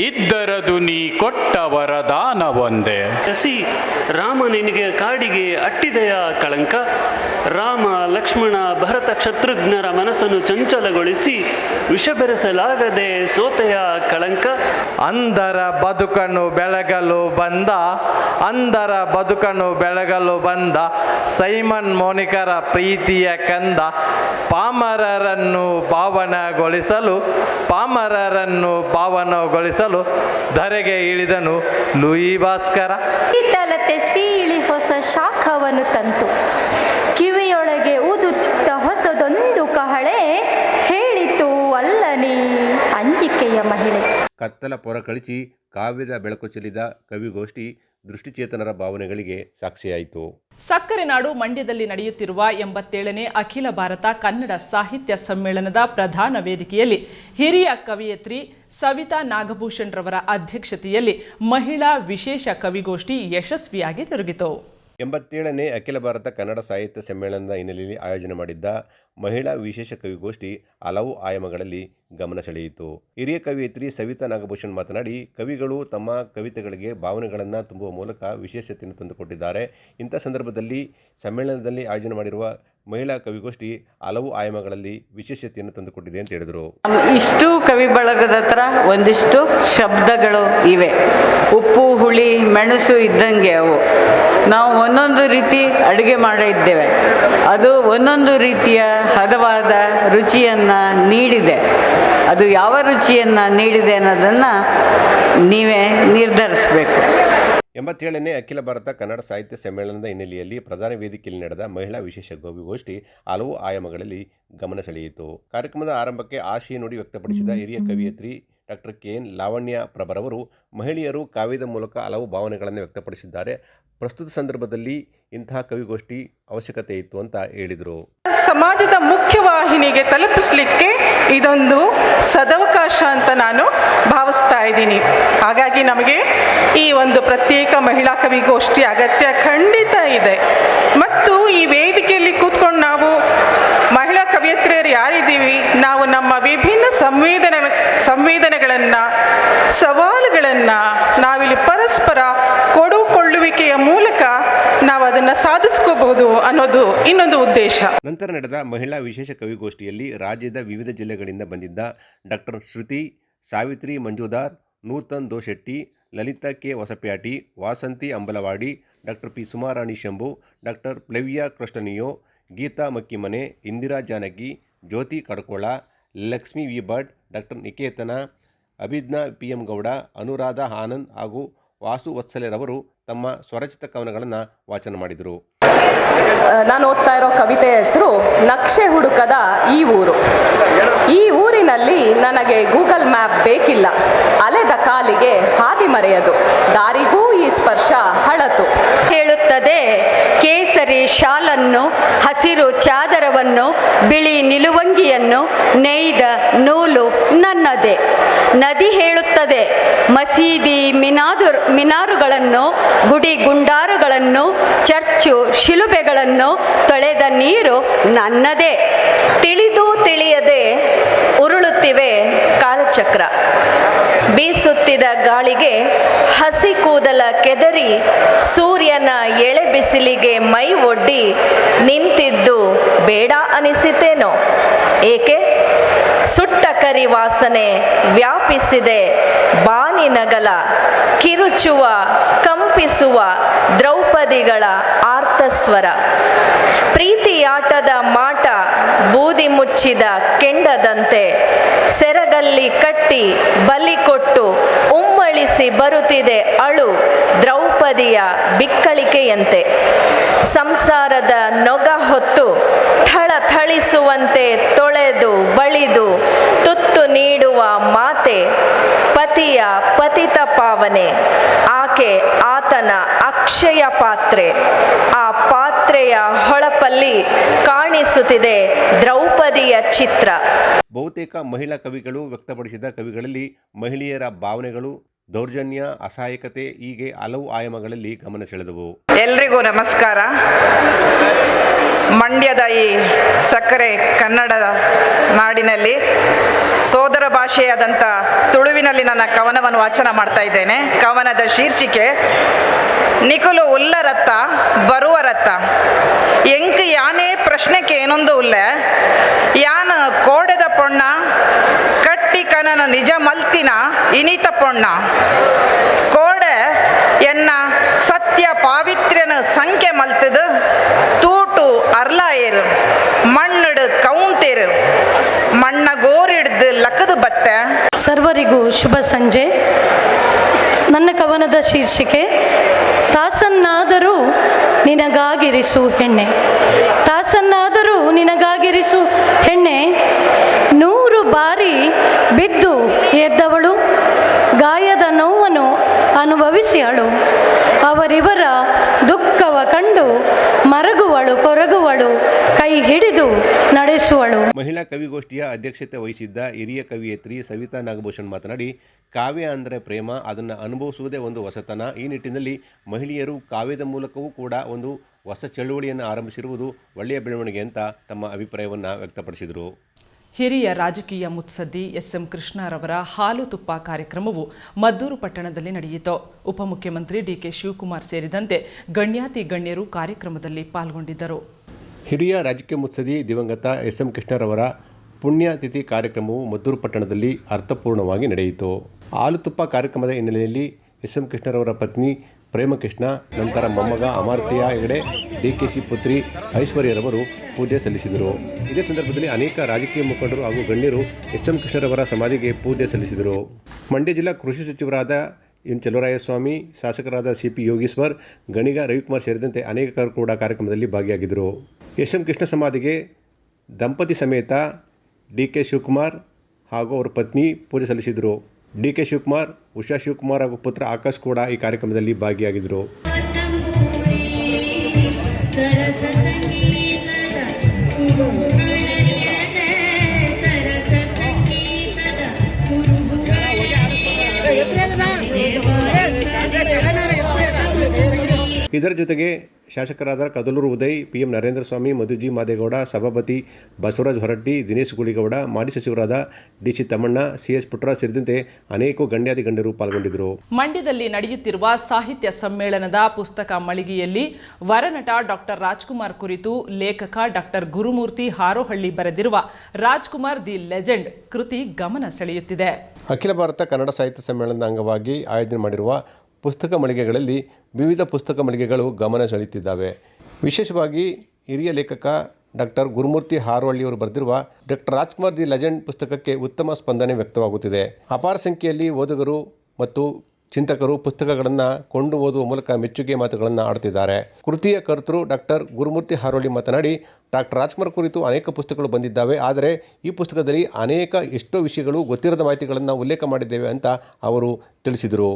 ಇದ್ದರದು ನೀ ಕೊಟ್ಟ ವರದಾನ ಒಂದೇ ಕಸಿ ರಾಮ ನಿನಗೆ ಕಾಡಿಗೆ ಅಟ್ಟಿದೆಯ ಕಳಂಕ. ರಾಮ ಲಕ್ಷ್ಮಣ ಭರತ ಶತ್ರುಘ್ನರ ಮನಸ್ಸನ್ನು ಚಂಚಲಗೊಳಿಸಿ ವಿಷ ಬೆರೆಸಲಾಗದೆ ಸೋತೆಯ ಕಳಂಕ. ಅಂದರ ಬದುಕನ್ನು ಬೆಳಗಲು ಬಂದ ಅಂಧರ ಬದುಕನ್ನು ಬೆಳಗಲು ಬಂದ ಸೈಮನ್ ಮೋನಿಕರ ಪ್ರೀತಿಯ ಕಂದ ಪಾಮರರನ್ನು ಪಾವನಗೊಳಿಸಲು ಪಾಮರರನ್ನು ಪಾವನಗೊಳಿಸಲು ಧರೆಗೆ ಇಳಿದನು ಲೂಯಿ ಭಾಸ್ಕರ. ಶೀತಲತೆ ಸೀಳಿ ಹೊಸ ಶಾಖವನ್ನು ತಂತು. ಕಿವಿಯೊಳಗೆ ಉದುತ್ತ ಹೊಸದೊಂದು ಕಹಳೆ ಹೇಳಿತು ಅಲ್ಲನಿ ಅಂಜಿಕೆಯ ಮಹಿಳೆ. ಕತ್ತಲ ಪೊರ ಕಳಿಸಿ ಕಾವ್ಯದ ಬೆಳಕು ಚೆಲ್ಲಿದ ಕವಿಗೋಷ್ಠಿ ದೃಷ್ಟಿಚೇತನರ ಭಾವನೆಗಳಿಗೆ ಸಾಕ್ಷಿಯಾಯಿತು. ಸಕ್ಕರೆ ನಾಡು ಮಂಡ್ಯದಲ್ಲಿ ನಡೆಯುತ್ತಿರುವ ಎಂಬತ್ತೇಳನೇ ಅಖಿಲ ಭಾರತ ಕನ್ನಡ ಸಾಹಿತ್ಯ ಸಮ್ಮೇಳನದ ಪ್ರಧಾನ ವೇದಿಕೆಯಲ್ಲಿ ಹಿರಿಯ ಕವಿಯತ್ರಿ ಸವಿತಾ ನಾಗಭೂಷಣ್ ರವರ ಅಧ್ಯಕ್ಷತೆಯಲ್ಲಿ ಮಹಿಳಾ ವಿಶೇಷ ಕವಿಗೋಷ್ಠಿ ಯಶಸ್ವಿಯಾಗಿ ಜರುಗಿತು. ಎಂಬತ್ತೇಳನೇ ಅಖಿಲ ಭಾರತ ಕನ್ನಡ ಸಾಹಿತ್ಯ ಸಮ್ಮೇಳನದ ಹಿನ್ನೆಲೆಯಲ್ಲಿ ಆಯೋಜನೆ ಮಾಡಿದ್ದ ಮಹಿಳಾ ವಿಶೇಷ ಕವಿಗೋಷ್ಠಿ ಹಲವು ಆಯಾಮಗಳಲ್ಲಿ ಗಮನ ಸೆಳೆಯಿತು. ಹಿರಿಯ ಕವಿಯತ್ರಿ ಸವಿತಾ ನಾಗಭೂಷಣ್ ಮಾತನಾಡಿ, ಕವಿಗಳು ತಮ್ಮ ಕವಿತೆಗಳಿಗೆ ಭಾವನೆಗಳನ್ನು ತುಂಬುವ ಮೂಲಕ ವಿಶೇಷತೆಯನ್ನು ತಂದುಕೊಟ್ಟಿದ್ದಾರೆ. ಇಂಥ ಸಂದರ್ಭದಲ್ಲಿ ಸಮ್ಮೇಳನದಲ್ಲಿ ಆಯೋಜನೆ ಮಾಡಿರುವ ಮಹಿಳಾ ಕವಿಗೋಷ್ಠಿ ಹಲವು ಆಯಾಮಗಳಲ್ಲಿ ವಿಶೇಷತೆಯನ್ನು ತಂದುಕೊಟ್ಟಿದೆ ಅಂತ ಹೇಳಿದರು. ಇಷ್ಟು ಕವಿ ಬಳಗದ ಹತ್ರ ಒಂದಿಷ್ಟು ಶಬ್ದಗಳು ಇವೆ. ಉಪ್ಪು, ಹುಳಿ, ಮೆಣಸು ಇದ್ದಂಗೆ ಅವು. ನಾವು ಒಂದೊಂದು ರೀತಿ ಅಡುಗೆ ಮಾಡಿದ್ದೇವೆ ಅದು ಒಂದೊಂದು ರೀತಿಯ ಹದವಾದ ರುಚಿಯನ್ನು ನೀಡಿದೆ. ಅದು ಯಾವ ರುಚಿಯನ್ನು ನೀಡಿದೆ ಅನ್ನೋದನ್ನು ನೀವೇ ನಿರ್ಧರಿಸಬೇಕು. ಎಂಬತ್ತೇಳನೇ ಅಖಿಲ ಭಾರತ ಕನ್ನಡ ಸಾಹಿತ್ಯ ಸಮ್ಮೇಳನದ ಹಿನ್ನೆಲೆಯಲ್ಲಿ ಪ್ರಧಾನ ವೇದಿಕೆಯಲ್ಲಿ ನಡೆದ ಮಹಿಳಾ ವಿಶೇಷ ಕವಿಗೋಷ್ಠಿ ಹಲವು ಆಯಾಮಗಳಲ್ಲಿ ಗಮನ ಸೆಳೆಯಿತು. ಕಾರ್ಯಕ್ರಮದ ಆರಂಭಕ್ಕೆ ಆಶಯ ನುಡಿ ವ್ಯಕ್ತಪಡಿಸಿದ ಹಿರಿಯ ಕವಿಯತ್ರಿ ಡಾಕ್ಟರ್ ಕೆ ಎನ್ ಲಾವಣ್ಯ ಪ್ರಭರವರು ಮಹಿಳೆಯರು ಕಾವ್ಯದ ಮೂಲಕ ಹಲವು ಭಾವನೆಗಳನ್ನು ವ್ಯಕ್ತಪಡಿಸಿದ್ದಾರೆ. ಪ್ರಸ್ತುತ ಸಂದರ್ಭದಲ್ಲಿ ಇಂತಹ ಕವಿಗೋಷ್ಠಿ ಅವಶ್ಯಕತೆ ಇತ್ತು ಅಂತ ಹೇಳಿದರು. ಸಮಾಜದ ಮುಖ್ಯವಾಹಿನಿಗೆ ತಲುಪಿಸಲಿಕ್ಕೆ ಇದೊಂದು ಸದವಕಾಶ ಅಂತ ನಾನು ಭಾವಿಸ್ತಾ ಇದ್ದೀನಿ. ಹಾಗಾಗಿ ನಮಗೆ ಈ ಒಂದು ಪ್ರತ್ಯೇಕ ಮಹಿಳಾ ಕವಿಗೋಷ್ಠಿ ಅಗತ್ಯ ಖಂಡಿತ ಇದೆ. ಮತ್ತು ಈ ವೇದಿಕೆಯಲ್ಲಿ ಕೂತ್ಕೊಂಡು ನಾವು ಕವಿಯತ್ರಿಯರು ಯಾರಿದ್ದೀವಿ? ನಾವು ನಮ್ಮ ವಿಭಿನ್ನ ಸಂವೇದನ, ಸಂವೇದನೆಗಳನ್ನು, ಸವಾಲುಗಳನ್ನು ನಾವಿಲ್ಲಿ ಪರಸ್ಪರ ಕೊಡುಕೊಳ್ಳುವಿಕೆಯ ಮೂಲಕ ನಾವು ಅದನ್ನು ಸಾಧಿಸ್ಕೋಬಹುದು ಅನ್ನೋದು ಇನ್ನೊಂದು ಉದ್ದೇಶ. ನಂತರ ನಡೆದ ಮಹಿಳಾ ವಿಶೇಷ ಕವಿಗೋಷ್ಠಿಯಲ್ಲಿ ರಾಜ್ಯದ ವಿವಿಧ ಜಿಲ್ಲೆಗಳಿಂದ ಬಂದಿದ್ದ doctor Shruti, Savitri Manjudar, Nutan Doshetty, Lalita K Hosapyati, Vasanti Ambalavadi, doctor P Sumarani Shambhu, doctor Flavia ಕೃಷ್ಣನಿಯೋ Geeta Makkimane, Indira Janaki, Jyoti Kadkol, Lakshmi V Bhat, doctor Niketana, Abhijna P M Gowda, Anuradha Anand ಹಾಗೂ ವಾಸು ವತ್ಸಲೆರವರು ತಮ್ಮ ಸ್ವರಚಿತ ಕವನಗಳನ್ನು ವಾಚನ ಮಾಡಿದರು. ನಾನು ಓದ್ತಾ ಇರೋ ಕವಿತೆ ಹೆಸರು ನಕ್ಷೆ ಹುಡುಕದ ಈ ಊರು. ಈ ಊರಿನಲ್ಲಿ ನನಗೆ ಗೂಗಲ್ ಮ್ಯಾಪ್ ಬೇಕಿಲ್ಲ. ಅಲೆದ ಕಾಲಿಗೆ ಹಾದಿ ಮರೆಯದು. ದಾರಿಗೂ ಈ ಸ್ಪರ್ಶ ಹಳತು. ಹೇಳುತ್ತದೆ ಕೇಸರಿ ಶಾಲನ್ನು ಹಸಿರು ಚಾದರವನ್ನು ಬಿಳಿ ನಿಲುವಂಗಿಯನ್ನು ನೇಯ್ದ ನೂಲು ನನ್ನದೇ. ನದಿ ಹೇಳುತ್ತದೆ ಮಸೀದಿ ಮಿನಾದು ಮಿನಾರುಗಳನ್ನು ಗುಡಿ ಗುಂಡಾರುಗಳನ್ನು ಚರ್ಚು ಶಿಲುಬೆಗಳನ್ನು ತೊಳೆದ ನೀರು ನನ್ನದೇ. ತಿಳಿದು ತಿಳಿಯದೆ ಉರುಳುತ್ತಿವೆ ಕಾಲಚಕ್ರ. ಬೀಸುತ್ತಿದ ಗಾಳಿಗೆ ಹಸಿ ಕೂದಲ ಕೆದರಿ ಸೂರ್ಯನ ಎಳೆ ಬಿಸಿಲಿಗೆ ಮೈ ಒಡ್ಡಿ ನಿಂತಿದ್ದು ಬೇಡ ಅನಿಸಿತೇನೋ. ಏಕೆ? ಸುಟ್ಟ ಕರಿ ವಾಸನೆ ವ್ಯಾಪಿಸಿದೆ. ಬಾನಿನಗಲ ಕಿರುಚುವ, ಕಂಪಿಸುವ ದ್ರೌಪದಿಗಳ ಆರ್ತಸ್ವರ ಪ್ರೀತಿಯಾಟದ ಮಾಟ ಬೂದಿ ಮುಚ್ಚಿದ ಕೆಂಡದಂತೆ. ಸೆರಗಲ್ಲಿ ಕಟ್ಟಿ ಬಲಿ ಕೊಟ್ಟು ಉಮ್ಮಳಿಸಿ ಬರುತ್ತಿದೆ ಅಳು ದ್ರೌಪದಿಯ ಬಿಕ್ಕಳಿಕೆಯಂತೆ. ಸಂಸಾರದ ನೊಗ ಹೊತ್ತು ಥಳ ಥಳಿಸುವಂತೆ ತೊಳೆದು, ಬಳಿದು, ತುತ್ತು ನೀಡುವ ಮಾತೆ, ಪತಿಯ ಪತಿತ ಪಾವನೆ. ಆಕೆ ಆತನ ಅಕ್ಷಯ ಪಾತ್ರೆ. ಆ ಪಾತ್ರೆಯ ಹೊಳಪಲ್ಲಿ ಕಾಣಿಸುತ್ತಿದೆ ದ್ರೌಪದಿಯ ಚಿತ್ರ. ಬಹುತೇಕ ಮಹಿಳಾ ಕವಿಗಳು ವ್ಯಕ್ತಪಡಿಸಿದ ಕವಿಗಳಲ್ಲಿ ಮಹಿಳೆಯರ ಭಾವನೆಗಳು ದೌರ್ಜನ್ಯ, ಅಸಹಾಯಕತೆ ಹೀಗೆ ಹಲವು ಆಯಾಮಗಳಲ್ಲಿ ಗಮನ ಸೆಳೆದವು. ಎಲ್ರಿಗೂ ನಮಸ್ಕಾರ. ಮಂಡ್ಯದ ಈ ಸಕ್ಕರೆ ಕನ್ನಡ ನಾಡಿನಲ್ಲಿ ಸೋದರ ಭಾಷೆಯಾದಂಥ ತುಳುವಿನಲ್ಲಿ ನನ್ನ ಕವನವನ್ನು ವಾಚನ ಮಾಡ್ತಾ ಇದ್ದೇನೆ. ಕವನದ ಶೀರ್ಷಿಕೆ ನಿಕುಲು ಉಲ್ಲರತ್ತ ಬರುವ ರತ್ತ. ಎಂಕ್ ಯಾನೇ ಪ್ರಶ್ನೆಕ್ಕೆ ಏನೊಂದು ಉಲ್ಲ, ಯಾನ ಕೋಡೆದ ಪೊಣ್ಣ ಕನನ ನಿಜ ಮಲ್ತಿನ ಇನಿತ ಪೊಣ್ಣ. ಕೋಡೆ ಎನ್ನ ಸತ್ಯ ಪಾವಿತ್ರ್ಯನ ಸಂಖ್ಯೆ ಮಲ್ತದು, ತೂಟು ಅರ್ಲಾಯರು ಮಣ್ಣಡು ಕೌಂತೇರು ಮಣ್ಣ ಗೋರಿಡ್ದು ಲಕದು ಬತ್ತ. ಸರ್ವರಿಗೂ ಶುಭ ಸಂಜೆ. ನನ್ನ ಕವನದ ಶೀರ್ಷಿಕೆ, ತಾಸನ್ನಾದರೂ ನಿನಗಾಗಿರಿಸು ಹೆಣ್ಣೆ. ತಾಸನ್ನಾದರೂ ನಿನಗಾಗಿರಿಸು ಹೆಣ್ಣೆ ನೂರು ಬಾರಿ ಬಿದ್ದು ಎದ್ದವಳು ಗಾಯದ ನೋವನ್ನು ಅನುಭವಿಸಿಯಳು ಅವರಿವರ ದುಃಖವ ಕಂಡು ಮರಗುವಳು ಕೊರಗುವಳು, ಕೈ ಹಿಡಿದು ನಡೆಸುವಳು. ಮಹಿಳಾ ಕವಿಗೋಷ್ಠಿಯ ಅಧ್ಯಕ್ಷತೆ ವಹಿಸಿದ್ದ ಹಿರಿಯ ಕವಿಯತ್ರಿ ಸವಿತಾ ನಾಗಭೂಷಣ್ ಮಾತನಾಡಿ, ಕಾವ್ಯ ಅಂದರೆ ಪ್ರೇಮ, ಅದನ್ನು ಅನುಭವಿಸುವುದೇ ಒಂದು ಹೊಸತನ. ಈ ನಿಟ್ಟಿನಲ್ಲಿ ಮಹಿಳೆಯರು ಕಾವ್ಯದ ಮೂಲಕವೂ ಕೂಡ ಒಂದು ಹೊಸ ಚಳುವಳಿಯನ್ನು ಆರಂಭಿಸಿರುವುದು ಒಳ್ಳೆಯ ಬೆಳವಣಿಗೆ ಅಂತ ತಮ್ಮ ಅಭಿಪ್ರಾಯವನ್ನು ವ್ಯಕ್ತಪಡಿಸಿದರು. ಹಿರಿಯ ರಾಜಕೀಯ ಮುತ್ಸದ್ದಿ ಎಸ್ಎಂ ಕೃಷ್ಣರವರ ಹಾಲು ತುಪ್ಪ ಕಾರ್ಯಕ್ರಮವು ಮದ್ದೂರು ಪಟ್ಟಣದಲ್ಲಿ ನಡೆಯಿತು. ಉಪಮುಖ್ಯಮಂತ್ರಿ ಡಿಕೆ ಶಿವಕುಮಾರ್ ಸೇರಿದಂತೆ ಗಣ್ಯಾತಿ ಗಣ್ಯರು ಕಾರ್ಯಕ್ರಮದಲ್ಲಿ ಪಾಲ್ಗೊಂಡಿದ್ದರು. ಹಿರಿಯ ರಾಜಕೀಯ ಮುತ್ಸದಿ ದಿವಂಗತ ಎಸ್ಎಂ ಕೃಷ್ಣರವರ ಪುಣ್ಯತಿಥಿ ಕಾರ್ಯಕ್ರಮವು ಮದ್ದೂರು ಪಟ್ಟಣದಲ್ಲಿ ಅರ್ಥಪೂರ್ಣವಾಗಿ ನಡೆಯಿತು. ಹಾಲು ತುಪ್ಪ ಕಾರ್ಯಕ್ರಮದ ಹಿನ್ನೆಲೆಯಲ್ಲಿ ಎಸ್ ಎಂ ಕೃಷ್ಣರವರ ಪತ್ನಿ ಪ್ರೇಮಕೃಷ್ಣ, ನಂತರ ಮೊಮ್ಮಗ ಅಮಾರ್ತಿಯ ಹೆಗಡೆ ಡಿಕೆಶಿ ಪುತ್ರಿ ಐಶ್ವರ್ಯರವರು ಪೂಜೆ ಸಲ್ಲಿಸಿದರು. ಇದೇ ಸಂದರ್ಭದಲ್ಲಿ ಅನೇಕ ರಾಜಕೀಯ ಮುಖಂಡರು ಹಾಗೂ ಗಣ್ಯರು ಎಸ್ ಎಂ ಕೃಷ್ಣರವರ ಸಮಾಧಿಗೆ ಪೂಜೆ ಸಲ್ಲಿಸಿದರು. ಮಂಡ್ಯ ಜಿಲ್ಲಾ ಕೃಷಿ ಸಚಿವರಾದ ಎನ್ ಚಲುವರಾಯಸ್ವಾಮಿ, ಶಾಸಕರಾದ ಸಿ ಪಿ ಯೋಗೀಶ್ವರ್, ಗಣಿಗ ರವಿಕುಮಾರ್ ಸೇರಿದಂತೆ ಅನೇಕರು ಕೂಡ ಕಾರ್ಯಕ್ರಮದಲ್ಲಿ ಭಾಗಿಯಾಗಿದ್ದರು. ಎಸ್ ಎಂ ಕೃಷ್ಣ ಸಮಾಧಿಗೆ ದಂಪತಿ ಸಮೇತ ಡಿ ಕೆ ಶಿವಕುಮಾರ್ ಹಾಗೂ ಅವರ ಪತ್ನಿ ಪೂಜೆ ಸಲ್ಲಿಸಿದರು. ಡಿ ಕೆ ಶಿವಕುಮಾರ್ ಉಷಾ ಶಿವಕುಮಾರ್ ಹಾಗೂ ಪುತ್ರ ಆಕಾಶ್ ಕೂಡ ಈ ಕಾರ್ಯಕ್ರಮದಲ್ಲಿ ಭಾಗಿಯಾಗಿದ್ದರು ಇದರ ಜೊತೆಗೆ ಶಾಸಕರಾದ ಕದಲೂರು ಉದಯ್ ಪಿ ಎಂ ನರೇಂದ್ರ ಸ್ವಾಮಿ ಮಧುಜಿ ಮಾದೇಗೌಡ ಸಭಾಪತಿ ಬಸವರಾಜ ಹೊರಟ್ಟಿ ದಿನೇಶ್ ಗುಳಿಗೌಡ ಮಾಜಿ ಸಚಿವರಾದ D C Thammanna C S Puttaraj ಸೇರಿದಂತೆ ಅನೇಕ ಗಣ್ಯಾದಿ ಗಣ್ಯರು ಪಾಲ್ಗೊಂಡಿದ್ದರು. ಮಂಡ್ಯದಲ್ಲಿ ನಡೆಯುತ್ತಿರುವ ಸಾಹಿತ್ಯ ಸಮ್ಮೇಳನದ ಪುಸ್ತಕ ಮಳಿಗೆಯಲ್ಲಿ ವರನಟ ಡಾಕ್ಟರ್ ರಾಜ್ಕುಮಾರ್ ಕುರಿತು ಲೇಖಕ ಡಾಕ್ಟರ್ ಗುರುಮೂರ್ತಿ ಹಾರೋಹಳ್ಳಿ ಬರೆದಿರುವ ರಾಜ್ಕುಮಾರ್ ದಿ ಲೆಜೆಂಡ್ ಕೃತಿ ಗಮನ ಸೆಳೆಯುತ್ತಿದೆ. ಅಖಿಲ ಭಾರತ ಕನ್ನಡ ಸಾಹಿತ್ಯ ಸಮ್ಮೇಳನದ ಅಂಗವಾಗಿ ಆಯೋಜನೆ ಮಾಡಿರುವ ಪುಸ್ತಕ ಮಳಿಗೆಗಳಲ್ಲಿ ವಿವಿಧ ಪುಸ್ತಕ ಮಳಿಗೆಗಳು ಗಮನ ಸೆಳೆಯುತ್ತಿದ್ದಾವೆ. ವಿಶೇಷವಾಗಿ ಹಿರಿಯ ಲೇಖಕ ಡಾಕ್ಟರ್ ಗುರುಮೂರ್ತಿ ಹಾರೋಹಳ್ಳಿಯವರು ಬರೆದಿರುವ ಡಾಕ್ಟರ್ ರಾಜ್ಕುಮಾರ್ ದಿ ಲೆಜೆಂಡ್ ಪುಸ್ತಕಕ್ಕೆ ಉತ್ತಮ ಸ್ಪಂದನೆ ವ್ಯಕ್ತವಾಗುತ್ತಿದೆ. ಅಪಾರ ಸಂಖ್ಯೆಯಲ್ಲಿ ಓದುಗರು ಮತ್ತು ಚಿಂತಕರು ಪುಸ್ತಕಗಳನ್ನು ಕೊಂಡು ಓದುವ ಮೂಲಕ ಮೆಚ್ಚುಗೆ ಮಾತುಗಳನ್ನು ಆಡುತ್ತಿದ್ದಾರೆ. ಕೃತಿಯ ಕರ್ತೃ ಡಾಕ್ಟರ್ ಗುರುಮೂರ್ತಿ ಹಾರೋಳಿ ಮಾತನಾಡಿ ಡಾಕ್ಟರ್ ರಾಜ್ಕುಮಾರ್ ಕುರಿತು ಅನೇಕ ಪುಸ್ತಕಗಳು ಬಂದಿದ್ದಾವೆ. ಆದರೆ ಈ ಪುಸ್ತಕದಲ್ಲಿ ಅನೇಕ ಎಷ್ಟೋ ವಿಷಯಗಳು ಗೊತ್ತಿರದ ಮಾಹಿತಿಗಳನ್ನು ಉಲ್ಲೇಖ ಮಾಡಿದ್ದೇವೆ ಅಂತ ಅವರು ತಿಳಿಸಿದರು.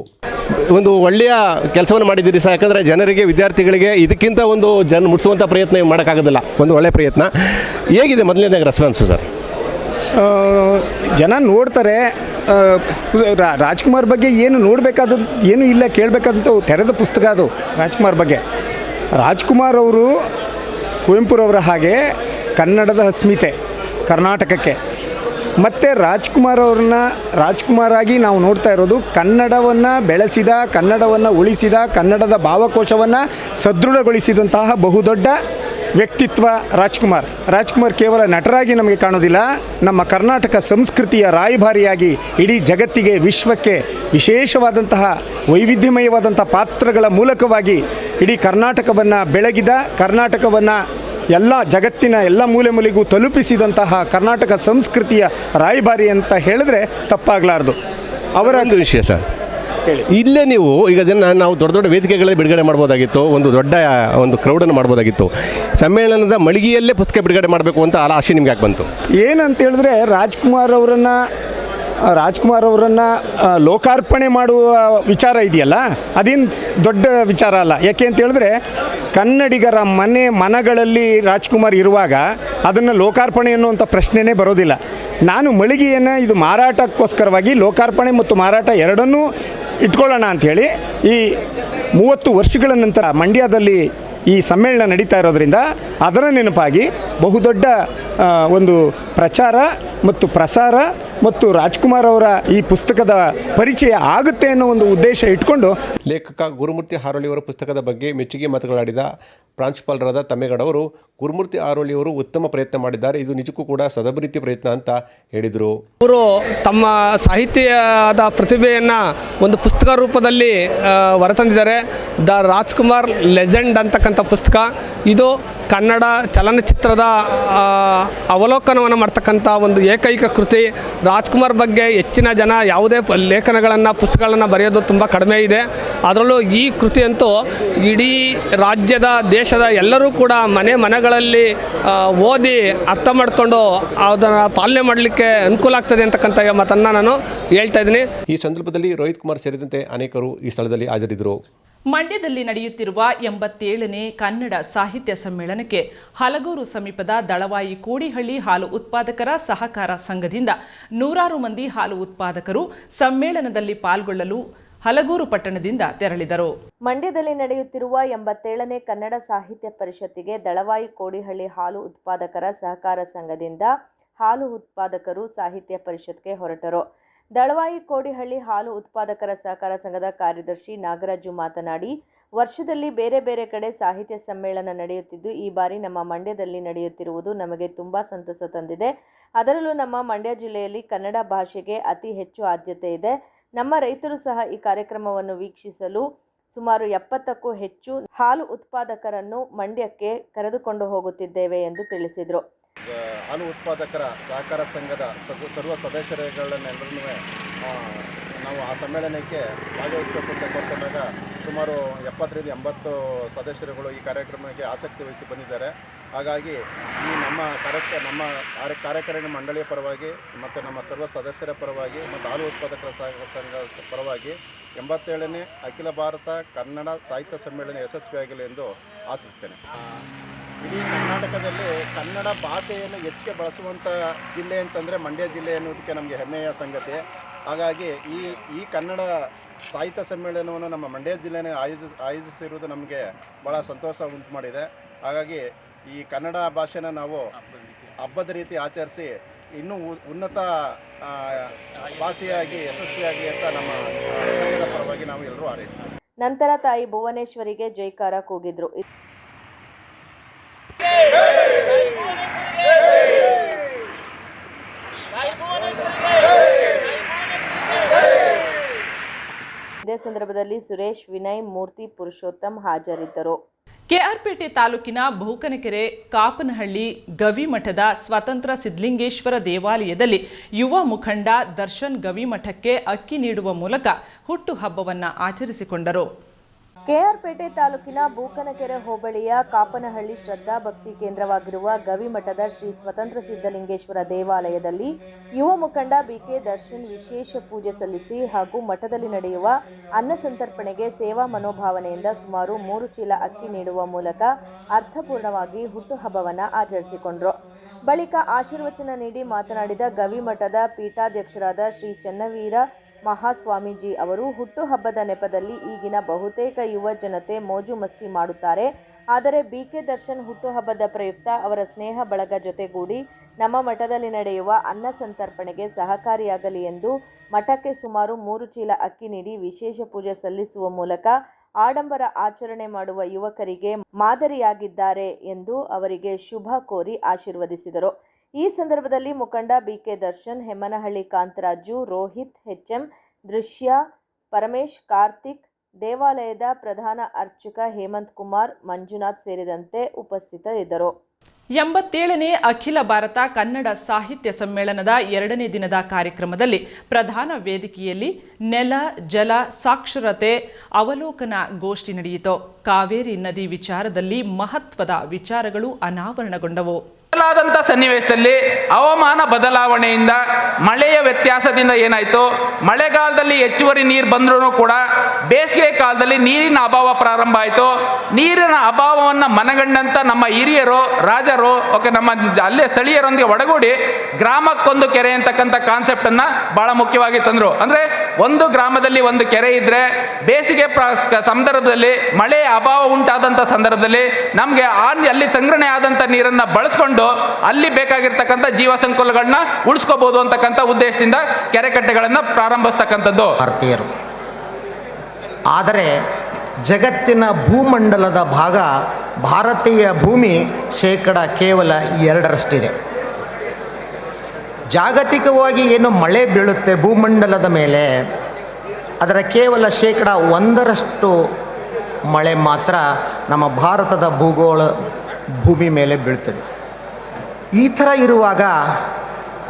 ಒಂದು ಒಳ್ಳೆಯ ಕೆಲಸವನ್ನು ಮಾಡಿದ್ದೀರಿ ಸರ್. ಯಾಕಂದರೆ ಜನರಿಗೆ ವಿದ್ಯಾರ್ಥಿಗಳಿಗೆ ಇದಕ್ಕಿಂತ ಒಂದು ಜನ ಮುಟ್ಸುವಂಥ ಪ್ರಯತ್ನ ಮಾಡೋಕ್ಕಾಗೋದಿಲ್ಲ. ಒಂದು ಒಳ್ಳೆಯ ಪ್ರಯತ್ನ. ಹೇಗಿದೆ ಮೊದಲನೇದಾಗ ರೆಸ್ಪಾನ್ಸು ಸರ್? ಜನ ನೋಡ್ತಾರೆ ರಾಜ್ಕುಮಾರ್ ಬಗ್ಗೆ ಏನು ನೋಡಬೇಕಾದ ಏನು ಇಲ್ಲ ಕೇಳಬೇಕಾದಂಥ ತೆರೆದ ಪುಸ್ತಕ ಅದು, ರಾಜ್ಕುಮಾರ್ ಬಗ್ಗೆ. ರಾಜ್ಕುಮಾರ್ ಅವರು ಕುವೆಂಪುರವರ ಹಾಗೆ ಕನ್ನಡದ ಅಸ್ಮಿತೆ, ಕರ್ನಾಟಕಕ್ಕೆ. ಮತ್ತು ರಾಜ್ಕುಮಾರ್ ಅವ್ರನ್ನ, ರಾಜ್ಕುಮಾರ್ ಆಗಿ ನಾವು ನೋಡ್ತಾ ಇರೋದು ಕನ್ನಡವನ್ನು ಬೆಳೆಸಿದ, ಕನ್ನಡವನ್ನು ಉಳಿಸಿದ, ಕನ್ನಡದ ಭಾವಕೋಶವನ್ನು ಸದೃಢಗೊಳಿಸಿದಂತಹ ಬಹುದೊಡ್ಡ ವ್ಯಕ್ತಿತ್ವ ರಾಜ್ಕುಮಾರ್. ರಾಜ್ಕುಮಾರ್ ಕೇವಲ ನಟರಾಗಿ ನಮಗೆ ಕಾಣೋದಿಲ್ಲ. ನಮ್ಮ ಕರ್ನಾಟಕ ಸಂಸ್ಕೃತಿಯ ರಾಯಭಾರಿಯಾಗಿ ಇಡೀ ಜಗತ್ತಿಗೆ ವಿಶ್ವಕ್ಕೆ ವಿಶೇಷವಾದಂತಹ ವೈವಿಧ್ಯಮಯವಾದಂಥ ಪಾತ್ರಗಳ ಮೂಲಕವಾಗಿ ಇಡೀ ಕರ್ನಾಟಕವನ್ನು ಬೆಳಗಿದ ಕರ್ನಾಟಕವನ್ನು ಎಲ್ಲ ಜಗತ್ತಿನ ಎಲ್ಲ ಮೂಲೆ ಮೂಲೆಗೂ ತಲುಪಿಸಿದಂತಹ ಕರ್ನಾಟಕ ಸಂಸ್ಕೃತಿಯ ರಾಯಭಾರಿ ಅಂತ ಹೇಳಿದ್ರೆ ತಪ್ಪಾಗಲಾರ್ದು. ಅವರ ಒಂದು ವಿಷಯ ಸರ್. ಇಲ್ಲೇ ನೀವು ಈಗ ಅದನ್ನು ನಾವು ದೊಡ್ಡ ದೊಡ್ಡ ವೇದಿಕೆಗಳೇ ಬಿಡುಗಡೆ ಮಾಡ್ಬೋದಾಗಿತ್ತು ಒಂದು ದೊಡ್ಡ ಒಂದು ಕ್ರೌಡನ್ನು ಮಾಡ್ಬೋದಾಗಿತ್ತು. ಸಮ್ಮೇಳನದ ಮಳಿಗೆಯಲ್ಲೇ ಪುಸ್ತಕ ಬಿಡುಗಡೆ ಮಾಡಬೇಕು ಅಂತ ಆ ಆಶೆ ನಿಮ್ಗೆ ಯಾಕೆ ಬಂತು? ಏನಂತ ಹೇಳಿದ್ರೆ ರಾಜ್ಕುಮಾರ್ ಅವರನ್ನು ರಾಜ್ಕುಮಾರ್ ಅವರನ್ನು ಲೋಕಾರ್ಪಣೆ ಮಾಡುವ ವಿಚಾರ ಇದೆಯಲ್ಲ, ಅದೇನು ದೊಡ್ಡ ವಿಚಾರ ಅಲ್ಲ. ಯಾಕೆ ಅಂತ ಹೇಳಿದ್ರೆ ಕನ್ನಡಿಗರ ಮನೆ ಮನಗಳಲ್ಲಿ ರಾಜ್ಕುಮಾರ್ ಇರುವಾಗ ಅದನ್ನು ಲೋಕಾರ್ಪಣೆ ಅನ್ನುವಂಥ ಪ್ರಶ್ನೆನೇ ಬರೋದಿಲ್ಲ. ನಾನು ಮಳಿಗೆಯನ್ನು ಇದು ಮಾರಾಟಕ್ಕೋಸ್ಕರವಾಗಿ ಲೋಕಾರ್ಪಣೆ ಮತ್ತು ಮಾರಾಟ ಎರಡನ್ನೂ ಇಟ್ಕೊಳ್ಳೋಣ ಅಂಥೇಳಿ ಈ ಮೂವತ್ತು ವರ್ಷಗಳ ನಂತರ ಮಂಡ್ಯದಲ್ಲಿ ಈ ಸಮ್ಮೇಳನ ನಡೀತಾ ಇರೋದ್ರಿಂದ ಅದರ ನೆನಪಾಗಿ ಬಹುದೊಡ್ಡ ಒಂದು ಪ್ರಚಾರ ಮತ್ತು ಪ್ರಸಾರ ಮತ್ತು ರಾಜ್ಕುಮಾರ್ ಅವರ ಈ ಪುಸ್ತಕದ ಪರಿಚಯ ಆಗುತ್ತೆ ಅನ್ನೋ ಒಂದು ಉದ್ದೇಶ ಇಟ್ಕೊಂಡು ಲೇಖಕ ಗುರುಮೂರ್ತಿ ಹಾರೋಳಿಯವರ ಪುಸ್ತಕದ ಬಗ್ಗೆ ಮೆಚ್ಚುಗೆ ಮಾತುಗಳಾಡಿದ ಪ್ರಾಂಶುಪಾಲರಾದ ತಮ್ಮೇಗೌಡ ಅವರು ಗುರುಮೂರ್ತಿ ಆರೋಳಿಯವರು ಉತ್ತಮ ಪ್ರಯತ್ನ ಮಾಡಿದ್ದಾರೆ ಇದು ನಿಜಕ್ಕೂ ಕೂಡ ಸದಭಿವೃದ್ಧಿ ಪ್ರಯತ್ನ ಅಂತ ಹೇಳಿದರು. ಅವರು ತಮ್ಮ ಸಾಹಿತ್ಯದ ಪ್ರತಿಭೆಯನ್ನು ಒಂದು ಪುಸ್ತಕ ರೂಪದಲ್ಲಿ ಹೊರತಂದಿದ್ದಾರೆ. ದ ರಾಜ್ಕುಮಾರ್ ಲೆಜೆಂಡ್ ಅಂತಕ್ಕಂಥ ಪುಸ್ತಕ. ಇದು ಕನ್ನಡ ಚಲನಚಿತ್ರದ ಅವಲೋಕನವನ್ನು ಮಾಡ್ತಕ್ಕಂಥ ಒಂದು ಏಕೈಕ ಕೃತಿ. ರಾಜ್ಕುಮಾರ್ ಬಗ್ಗೆ ಹೆಚ್ಚಿನ ಜನ ಯಾವುದೇ ಲೇಖನಗಳನ್ನು, ಪುಸ್ತಕಗಳನ್ನು ಬರೆಯೋದು ತುಂಬ ಕಡಿಮೆ ಇದೆ. ಅದರಲ್ಲೂ ಈ ಕೃತಿಯಂತೂ ಇಡೀ ರಾಜ್ಯದ, ದೇಶದ ಎಲ್ಲರೂ ಕೂಡ ಮನೆ ಮನೆಗಳಲ್ಲಿ ಓದಿ ಅರ್ಥ ಮಾಡಿಕೊಂಡು ಅದನ್ನು ಪಾಲನೆ ಮಾಡಲಿಕ್ಕೆ ಅನುಕೂಲ ಆಗ್ತದೆ ಅಂತಕ್ಕಂಥ ಮಾತನ್ನು ನಾನು ಹೇಳ್ತಾ ಇದ್ದೀನಿ. ಈ ಸಂದರ್ಭದಲ್ಲಿ ರೋಹಿತ್ ಕುಮಾರ್ ಸೇರಿದಂತೆ ಅನೇಕರು ಈ ಸ್ಥಳದಲ್ಲಿ ಹಾಜರಿದ್ದರು. ಮಂಡ್ಯದಲ್ಲಿ ನಡೆಯುತ್ತಿರುವ ಎಂಬತ್ತೇಳನೇ ಕನ್ನಡ ಸಾಹಿತ್ಯ ಸಮ್ಮೇಳನಕ್ಕೆ ಹಲಗೂರು ಸಮೀಪದ ದಳವಾಯಿ ಕೋಡಿಹಳ್ಳಿ ಹಾಲು ಉತ್ಪಾದಕರ ಸಹಕಾರ ಸಂಘದಿಂದ ನೂರಾರು ಮಂದಿ ಹಾಲು ಉತ್ಪಾದಕರು ಸಮ್ಮೇಳನದಲ್ಲಿ ಪಾಲ್ಗೊಳ್ಳಲು ಹಲಗೂರು ಪಟ್ಟಣದಿಂದ ತೆರಳಿದರು. ಮಂಡ್ಯದಲ್ಲಿ ನಡೆಯುತ್ತಿರುವ ಎಂಬತ್ತೇಳನೇ ಕನ್ನಡ ಸಾಹಿತ್ಯ ಪರಿಷತ್ತಿಗೆ ದಳವಾಯಿ ಕೋಡಿಹಳ್ಳಿ ಹಾಲು ಉತ್ಪಾದಕರ ಸಹಕಾರ ಸಂಘದಿಂದ ಹಾಲು ಉತ್ಪಾದಕರು ಸಾಹಿತ್ಯ ಪರಿಷತ್ಗೆ ಹೊರಟರು. ದಳವಾಯಿ ಕೋಡಿಹಳ್ಳಿ ಹಾಲು ಉತ್ಪಾದಕರ ಸಹಕಾರ ಸಂಘದ ಕಾರ್ಯದರ್ಶಿ ನಾಗರಾಜು ಮಾತನಾಡಿ, ವರ್ಷದಲ್ಲಿ ಬೇರೆ ಬೇರೆ ಕಡೆ ಸಾಹಿತ್ಯ ಸಮ್ಮೇಳನ ನಡೆಯುತ್ತಿದ್ದು, ಈ ಬಾರಿ ನಮ್ಮ ಮಂಡ್ಯದಲ್ಲಿ ನಡೆಯುತ್ತಿರುವುದು ನಮಗೆ ತುಂಬ ಸಂತಸ ತಂದಿದೆ. ಅದರಲ್ಲೂ ನಮ್ಮ ಮಂಡ್ಯ ಜಿಲ್ಲೆಯಲ್ಲಿ ಕನ್ನಡ ಭಾಷೆಗೆ ಅತಿ ಹೆಚ್ಚು ಆದ್ಯತೆ ಇದೆ. ನಮ್ಮ ರೈತರು ಸಹ ಈ ಕಾರ್ಯಕ್ರಮವನ್ನು ವೀಕ್ಷಿಸಲು ಸುಮಾರು ಎಪ್ಪತ್ತಕ್ಕೂ ಹೆಚ್ಚು ಹಾಲು ಉತ್ಪಾದಕರನ್ನು ಮಂಡ್ಯಕ್ಕೆ ಕರೆದುಕೊಂಡು ಹೋಗುತ್ತಿದ್ದೇವೆ ಎಂದು ತಿಳಿಸಿದರು. ಹಾಲು ಉತ್ಪಾದಕರ ಸಹಕಾರ ಸಂಘದ ಸರ್ವ ಸದಸ್ಯರುಗಳನ್ನೆಲ್ಲರೂ ನಾವು ಆ ಸಮ್ಮೇಳನಕ್ಕೆ ಭಾಗವಹಿಸಬೇಕು ಅಂತ ಕೋರ್ಕೊಂಡಾಗ ಸುಮಾರು ಎಪ್ಪತ್ತರಿಂದ ಎಂಬತ್ತು ಸದಸ್ಯರುಗಳು ಈ ಕಾರ್ಯಕ್ರಮಕ್ಕೆ ಆಸಕ್ತಿ ವಹಿಸಿ ಬಂದಿದ್ದಾರೆ. ಹಾಗಾಗಿ ಈ ನಮ್ಮ ಕಾರ್ಯ ನಮ್ಮ ಕಾರ್ಯ, ಕಾರ್ಯಕಾರಿಣಿ ಮಂಡಳಿಯ ಪರವಾಗಿ ಮತ್ತು ನಮ್ಮ ಸರ್ವ ಸದಸ್ಯರ ಪರವಾಗಿ ಮತ್ತು ಹಾಲು ಉತ್ಪಾದಕರ ಸಹಕಾರ ಸಂಘ ಪರವಾಗಿ ಎಂಬತ್ತೇಳನೇ ಅಖಿಲ ಭಾರತ ಕನ್ನಡ ಸಾಹಿತ್ಯ ಸಮ್ಮೇಳನ ಯಶಸ್ವಿಯಾಗಲಿ ಎಂದು ಆಶಿಸ್ತೇನೆ. ಇಡೀ ಕರ್ನಾಟಕದಲ್ಲಿ ಕನ್ನಡ ಭಾಷೆಯನ್ನು ಹೆಚ್ಚಿಗೆ ಬಳಸುವಂಥ ಜಿಲ್ಲೆ ಅಂತಂದರೆ ಮಂಡ್ಯ ಜಿಲ್ಲೆ ಎನ್ನುವುದಕ್ಕೆ ನಮಗೆ ಹೆಮ್ಮೆಯ ಸಂಗತಿ. ಹಾಗಾಗಿ ಈ ಈ ಕನ್ನಡ ಸಾಹಿತ್ಯ ಸಮ್ಮೇಳನವನ್ನು ನಮ್ಮ ಮಂಡ್ಯ ಜಿಲ್ಲೆನೇ ಆಯೋಜಿಸ ಆಯೋಜಿಸಿರುವುದು ನಮಗೆ ಭಾಳ ಸಂತೋಷ ಉಂಟು ಮಾಡಿದೆ. ಹಾಗಾಗಿ ಈ ಕನ್ನಡ ಭಾಷೆನ ನಾವು ಹಬ್ಬದ ರೀತಿ ಆಚರಿಸಿ ಇನ್ನೂ ಉನ್ನತ ಭಾಷೆಯಾಗಿ, ಯಶಸ್ವಿಯಾಗಿ ಅಂತ ನಮ್ಮ ಪರವಾಗಿ ನಾವು ಎಲ್ಲರೂ ಹಾರೈಸ್ತೀವಿ. ನಂತರ ತಾಯಿ ಭುವನೇಶ್ವರಿಗೆ ಜೈಕಾರ ಕೂಗಿದ್ರು. ಸಂದರ್ಭದಲ್ಲಿ ಸುರೇಶ್, ವಿನಯ್, ಮೂರ್ತಿ, ಪುರುಷೋತ್ತಮ್ ಹಾಜರಿದ್ದರು. ಕೆಆರ್ಪೇಟೆ ತಾಲೂಕಿನ ಬಹುಕನಕೆರೆ, ಕಾಪನಹಳ್ಳಿ ಗವಿಮಠದ ಸ್ವತಂತ್ರ ಸಿದ್ಧಲಿಂಗೇಶ್ವರ ದೇವಾಲಯದಲ್ಲಿ ಯುವ ಮುಖಂಡ ದರ್ಶನ್ ಗವಿಮಠಕ್ಕೆ ಅಕ್ಕಿ ನೀಡುವ ಮೂಲಕ ಹುಟ್ಟುಹಬ್ಬವನ್ನು ಆಚರಿಸಿಕೊಂಡರು. ಕೆಆರ್ಪೇಟೆ ತಾಲೂಕಿನ ಬೂಕನಕೆರೆ ಹೋಬಳಿಯ ಕಾಪನಹಳ್ಳಿ ಶ್ರದ್ಧಾ ಭಕ್ತಿ ಕೇಂದ್ರವಾಗಿರುವ ಗವಿಮಠದ ಶ್ರೀ ಸ್ವತಂತ್ರ ಸಿದ್ಧಲಿಂಗೇಶ್ವರ ದೇವಾಲಯದಲ್ಲಿ ಯುವ ಮುಖಂಡ ಬಿಕೆ ದರ್ಶನ್ ವಿಶೇಷ ಪೂಜೆ ಸಲ್ಲಿಸಿ ಹಾಗೂ ಮಠದಲ್ಲಿ ನಡೆಯುವ ಅನ್ನ ಸಂತರ್ಪಣೆಗೆ ಸೇವಾ ಮನೋಭಾವನೆಯಿಂದ ಸುಮಾರು ಮೂರು ಚೀಲ ಅಕ್ಕಿ ನೀಡುವ ಮೂಲಕ ಅರ್ಥಪೂರ್ಣವಾಗಿ ಹುಟ್ಟುಹಬ್ಬವನ್ನು ಆಚರಿಸಿಕೊಂಡರು. ಬಳಿಕ ಆಶೀರ್ವಚನ ನೀಡಿ ಮಾತನಾಡಿದ ಗವಿಮಠದ ಪೀಠಾಧ್ಯಕ್ಷರಾದ ಶ್ರೀ ಚನ್ನವೀರ ಮಹಾಸ್ವಾಮೀಜಿ ಅವರು ಹುಟ್ಟುಹಬ್ಬದ ನೆಪದಲ್ಲಿ ಈಗಿನ ಬಹುತೇಕ ಯುವ ಜನತೆ ಮೋಜು ಮಸ್ತಿ ಮಾಡುತ್ತಾರೆ. ಆದರೆ ಬಿಕೆ ದರ್ಶನ್ ಹುಟ್ಟುಹಬ್ಬದ ಪ್ರಯುಕ್ತ ಅವರ ಸ್ನೇಹ ಬಳಗ ಜೊತೆಗೂಡಿ ನಮ್ಮ ಮಠದಲ್ಲಿ ನಡೆಯುವ ಅನ್ನ ಸಂತರ್ಪಣೆಗೆ ಸಹಕಾರಿಯಾಗಲಿ ಎಂದು ಮಠಕ್ಕೆ ಸುಮಾರು ಮೂರು ಚೀಲ ಅಕ್ಕಿ ನೀಡಿ ವಿಶೇಷ ಪೂಜೆ ಸಲ್ಲಿಸುವ ಮೂಲಕ ಆಡಂಬರ ಆಚರಣೆ ಮಾಡುವ ಯುವಕರಿಗೆ ಮಾದರಿಯಾಗಿದ್ದಾರೆ ಎಂದು ಅವರಿಗೆ ಶುಭ ಕೋರಿ ಆಶೀರ್ವದಿಸಿದರು. ಈ ಸಂದರ್ಭದಲ್ಲಿ ಮುಖಂಡ B K Darshan Hemmanahalli Kantharaju, Rohith, H M Drishya, Paramesh, Karthik, ದೇವಾಲಯದ ಪ್ರಧಾನ ಅರ್ಚಕ ಹೇಮಂತ್ ಕುಮಾರ್, ಮಂಜುನಾಥ್ ಸೇರಿದಂತೆ ಉಪಸ್ಥಿತರಿದ್ದರು. ಎಂಬತ್ತೇಳನೇ ಅಖಿಲ ಭಾರತ ಕನ್ನಡ ಸಾಹಿತ್ಯ ಸಮ್ಮೇಳನದ ಎರಡನೇ ದಿನದ ಕಾರ್ಯಕ್ರಮದಲ್ಲಿ ಪ್ರಧಾನ ವೇದಿಕೆಯಲ್ಲಿ ನೆಲ, ಜಲ, ಸಾಕ್ಷರತೆ, ಅವಲೋಕನ ಗೋಷ್ಠಿ ನಡೆಯಿತು. ಕಾವೇರಿ ನದಿ ವಿಚಾರದಲ್ಲಿ ಮಹತ್ವದ ವಿಚಾರಗಳು ಅನಾವರಣಗೊಂಡವು. ಬದಲಾದಂಥ ಸನ್ನಿವೇಶದಲ್ಲಿ ಹವಾಮಾನ ಬದಲಾವಣೆಯಿಂದ ಮಳೆಯ ವ್ಯತ್ಯಾಸದಿಂದ ಏನಾಯಿತು? ಮಳೆಗಾಲದಲ್ಲಿ ಹೆಚ್ಚುವರಿ ನೀರು ಬಂದರೂ ಕೂಡ ಬೇಸಿಗೆ ಕಾಲದಲ್ಲಿ ನೀರಿನ ಅಭಾವ ಪ್ರಾರಂಭ ಆಯಿತು. ನೀರಿನ ಅಭಾವವನ್ನು ಮನಗಂಡಂಥ ನಮ್ಮ ಹಿರಿಯರು, ರಾಜರು ಓಕೆ ನಮ್ಮ ಅಲ್ಲೇ ಸ್ಥಳೀಯರೊಂದಿಗೆ ಒಡಗೂಡಿ ಗ್ರಾಮಕ್ಕೊಂದು ಕೆರೆ ಅಂತಕ್ಕಂಥ ಕಾನ್ಸೆಪ್ಟನ್ನು ಭಾಳ ಮುಖ್ಯವಾಗಿ ತಂದರು. ಅಂದರೆ ಒಂದು ಗ್ರಾಮದಲ್ಲಿ ಒಂದು ಕೆರೆ ಇದ್ದರೆ ಬೇಸಿಗೆ ಸಂದರ್ಭದಲ್ಲಿ ಮಳೆಯ ಅಭಾವ ಉಂಟಾದಂಥ ಸಂದರ್ಭದಲ್ಲಿ ನಮಗೆ ಆ ಅಲ್ಲಿ ಸಂಗ್ರಹಣೆ ಆದಂಥ ನೀರನ್ನು ಬಳಸ್ಕೊಂಡು ಅಲ್ಲಿ ಬೇಕಾಗಿರ್ತಕ್ಕಂಥ ಜೀವ ಸಂಕುಲಗಳನ್ನ ಉಳಿಸ್ಕೋಬಹುದು ಅಂತಕ್ಕಂಥ ಉದ್ದೇಶದಿಂದ ಕೆರೆಕಟ್ಟೆಗಳನ್ನು ಪ್ರಾರಂಭಿಸ್ತಕ್ಕಂಥದ್ದು. ಭಾರತೀಯರು. ಆದರೆ ಜಗತ್ತಿನ ಭೂಮಂಡಲದ ಭಾಗ ಭಾರತೀಯ ಭೂಮಿ ಶೇಕಡ ಕೇವಲ ಎರಡರಷ್ಟಿದೆ. ಜಾಗತಿಕವಾಗಿ ಏನು ಮಳೆ ಬೀಳುತ್ತೆ ಭೂಮಂಡಲದ ಮೇಲೆ, ಅದರ ಕೇವಲ ಶೇಕಡ ಒಂದರಷ್ಟು ಮಳೆ ಮಾತ್ರ ನಮ್ಮ ಭಾರತದ ಭೂಗೋಳ ಭೂಮಿ ಮೇಲೆ ಬೀಳ್ತದೆ. ಈ ಥರ ಇರುವಾಗ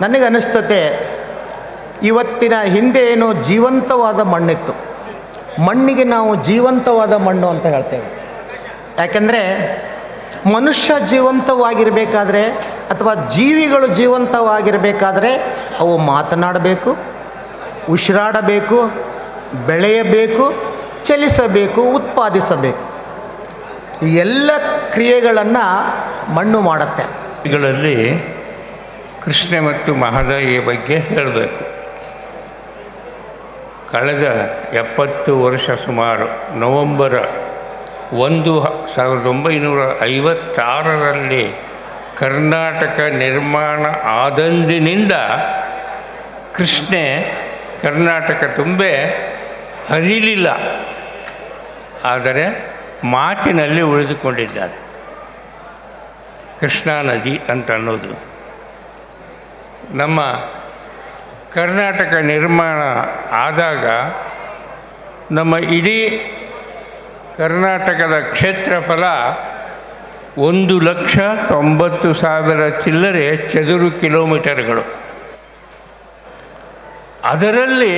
ನನಗೆ ಅನಿಸ್ತತೆ ಇವತ್ತಿನ ಹಿಂದೆ ಏನೋ ಜೀವಂತವಾದ ಮಣ್ಣಿತ್ತು. ಮಣ್ಣಿಗೆ ನಾವು ಜೀವಂತವಾದ ಮಣ್ಣು ಅಂತ ಹೇಳ್ತೇವೆ. ಯಾಕೆಂದರೆ ಮನುಷ್ಯ ಜೀವಂತವಾಗಿರಬೇಕಾದ್ರೆ ಅಥವಾ ಜೀವಿಗಳು ಜೀವಂತವಾಗಿರಬೇಕಾದ್ರೆ ಅವು ಮಾತನಾಡಬೇಕು, ಉಸಿರಾಡಬೇಕು, ಬೆಳೆಯಬೇಕು, ಚಲಿಸಬೇಕು, ಉತ್ಪಾದಿಸಬೇಕು. ಎಲ್ಲ ಕ್ರಿಯೆಗಳನ್ನು ಮಣ್ಣು ಮಾಡುತ್ತೆ. ಗಳಲ್ಲಿ ಕೃಷ್ಣ ಮತ್ತು ಮಹದಾಯಿಯ ಬಗ್ಗೆ ಹೇಳಬೇಕು. ಕಳೆದ ಎಪ್ಪತ್ತು ವರ್ಷ ಸುಮಾರು ನವಂಬರ್ ಒಂದು ಸಾವಿರದ ಒಂಬೈನೂರ ಐವತ್ತಾರರಲ್ಲಿ ಕರ್ನಾಟಕ ನಿರ್ಮಾಣ ಆದಂದಿನಿಂದ ಕೃಷ್ಣೆ ಕರ್ನಾಟಕ ತುಂಬೆ ಹರಿಲಿಲ್ಲ ಆದರೆ ಮಾತಿನಲ್ಲಿ ಉಳಿದುಕೊಂಡಿದ್ದಾರೆ ಕೃಷ್ಣಾ ನದಿ ಅಂತ ಅನ್ನೋದು. ನಮ್ಮ ಕರ್ನಾಟಕ ನಿರ್ಮಾಣ ಆದಾಗ ನಮ್ಮ ಇಡೀ ಕರ್ನಾಟಕದ ಕ್ಷೇತ್ರಫಲ ಒಂದು ಲಕ್ಷ ತೊಂಬತ್ತು ಸಾವಿರ ಚಿಲ್ಲರೆ ಚದುರು ಕಿಲೋಮೀಟರ್ಗಳು. ಅದರಲ್ಲಿ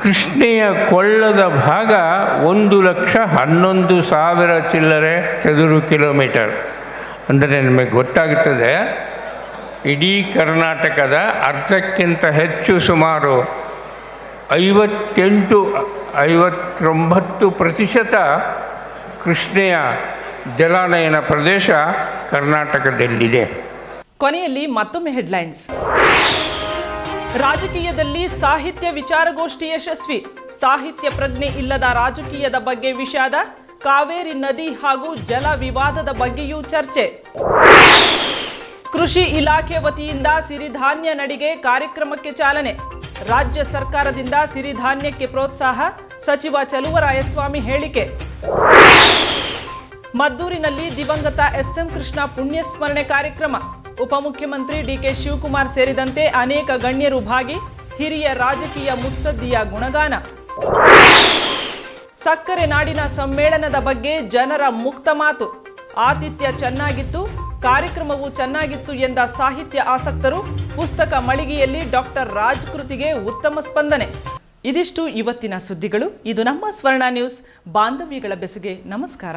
ಕೃಷ್ಣೆಯ ಕೊಳ್ಳದ ಭಾಗ ಒಂದು ಲಕ್ಷ ಹನ್ನೊಂದು ಸಾವಿರ ಚಿಲ್ಲರೆ ಚದುರು ಕಿಲೋಮೀಟರ್. ಅಂದರೆ ನಿಮಗೆ ಗೊತ್ತಾಗುತ್ತದೆ, ಇಡೀ ಕರ್ನಾಟಕದ ಅರ್ಧಕ್ಕಿಂತ ಹೆಚ್ಚು ಸುಮಾರು ಐವತ್ತೆಂಟು, ಐವತ್ತೊಂಬತ್ತು ಪ್ರತಿಶತ ಕೃಷ್ಣೆಯ ಜಲಾನಯನ ಪ್ರದೇಶ ಕರ್ನಾಟಕದಲ್ಲಿದೆ. ಕೊನೆಯಲ್ಲಿ ಮತ್ತೊಮ್ಮೆ ಹೆಡ್ಲೈನ್ಸ್ ರಾಜಕೀಯದಲ್ಲಿ ಸಾಹಿತ್ಯ ವಿಚಾರಗೋಷ್ಠಿ ಯಶಸ್ವಿ. ಸಾಹಿತ್ಯ ಪ್ರಜ್ಞೆ ಇಲ್ಲದ ರಾಜಕೀಯದ ಬಗ್ಗೆ ವಿಷಾದ. ಕಾವೇರಿ ನದಿ ಹಾಗೂ ಜಲ ವಿವಾದದ ಬಗ್ಗೆಯೂ ಚರ್ಚೆ. ಕೃಷಿ ಇಲಾಖೆ ವತಿಯಿಂದ ಸಿರಿಧಾನ್ಯ ನಡಿಗೆ ಕಾರ್ಯಕ್ರಮಕ್ಕೆ ಚಾಲನೆ. ರಾಜ್ಯ ಸರ್ಕಾರದಿಂದ ಸಿರಿಧಾನ್ಯಕ್ಕೆ ಪ್ರೋತ್ಸಾಹ. ಸಚಿವ ಚಲುವರಾಯಸ್ವಾಮಿ ಹೇಳಿಕೆ. ಮದ್ದೂರಿನಲ್ಲಿ ದಿವಂಗತ ಎಸ್ಎಂ ಕೃಷ್ಣ ಪುಣ್ಯಸ್ಮರಣೆ ಕಾರ್ಯಕ್ರಮ. ಉಪಮುಖ್ಯಮಂತ್ರಿ ಡಿಕೆ ಶಿವಕುಮಾರ್ ಸೇರಿದಂತೆ ಅನೇಕ ಗಣ್ಯರು ಭಾಗಿ ಹಿರಿಯ ರಾಜಕೀಯ ಮುತ್ಸದ್ದಿಯ ಗುಣಗಾನ. ಸಕ್ಕರೆ ನಾಡಿನ ಸಮ್ಮೇಳನದ ಬಗ್ಗೆ ಜನರ ಮುಕ್ತ ಮಾತು. ಆತಿಥ್ಯ ಚೆನ್ನಾಗಿತ್ತು, ಕಾರ್ಯಕ್ರಮವು ಚೆನ್ನಾಗಿತ್ತು ಎಂದ ಸಾಹಿತ್ಯ ಆಸಕ್ತರು ಪುಸ್ತಕ ಮಳಿಗೆಯಲ್ಲಿ ಡಾಕ್ಟರ್ ರಾಜ್ ಕೃತಿಗೆ ಉತ್ತಮ ಸ್ಪಂದನೆ. ಇದಿಷ್ಟು ಇವತ್ತಿನ ಸುದ್ದಿಗಳು. ಇದು ನಮ್ಮ ಸ್ವರ್ಣ ನ್ಯೂಸ್. ಬಾಂಧವ್ಯಗಳ ಬೆಸುಗೆ ನಮಸ್ಕಾರ.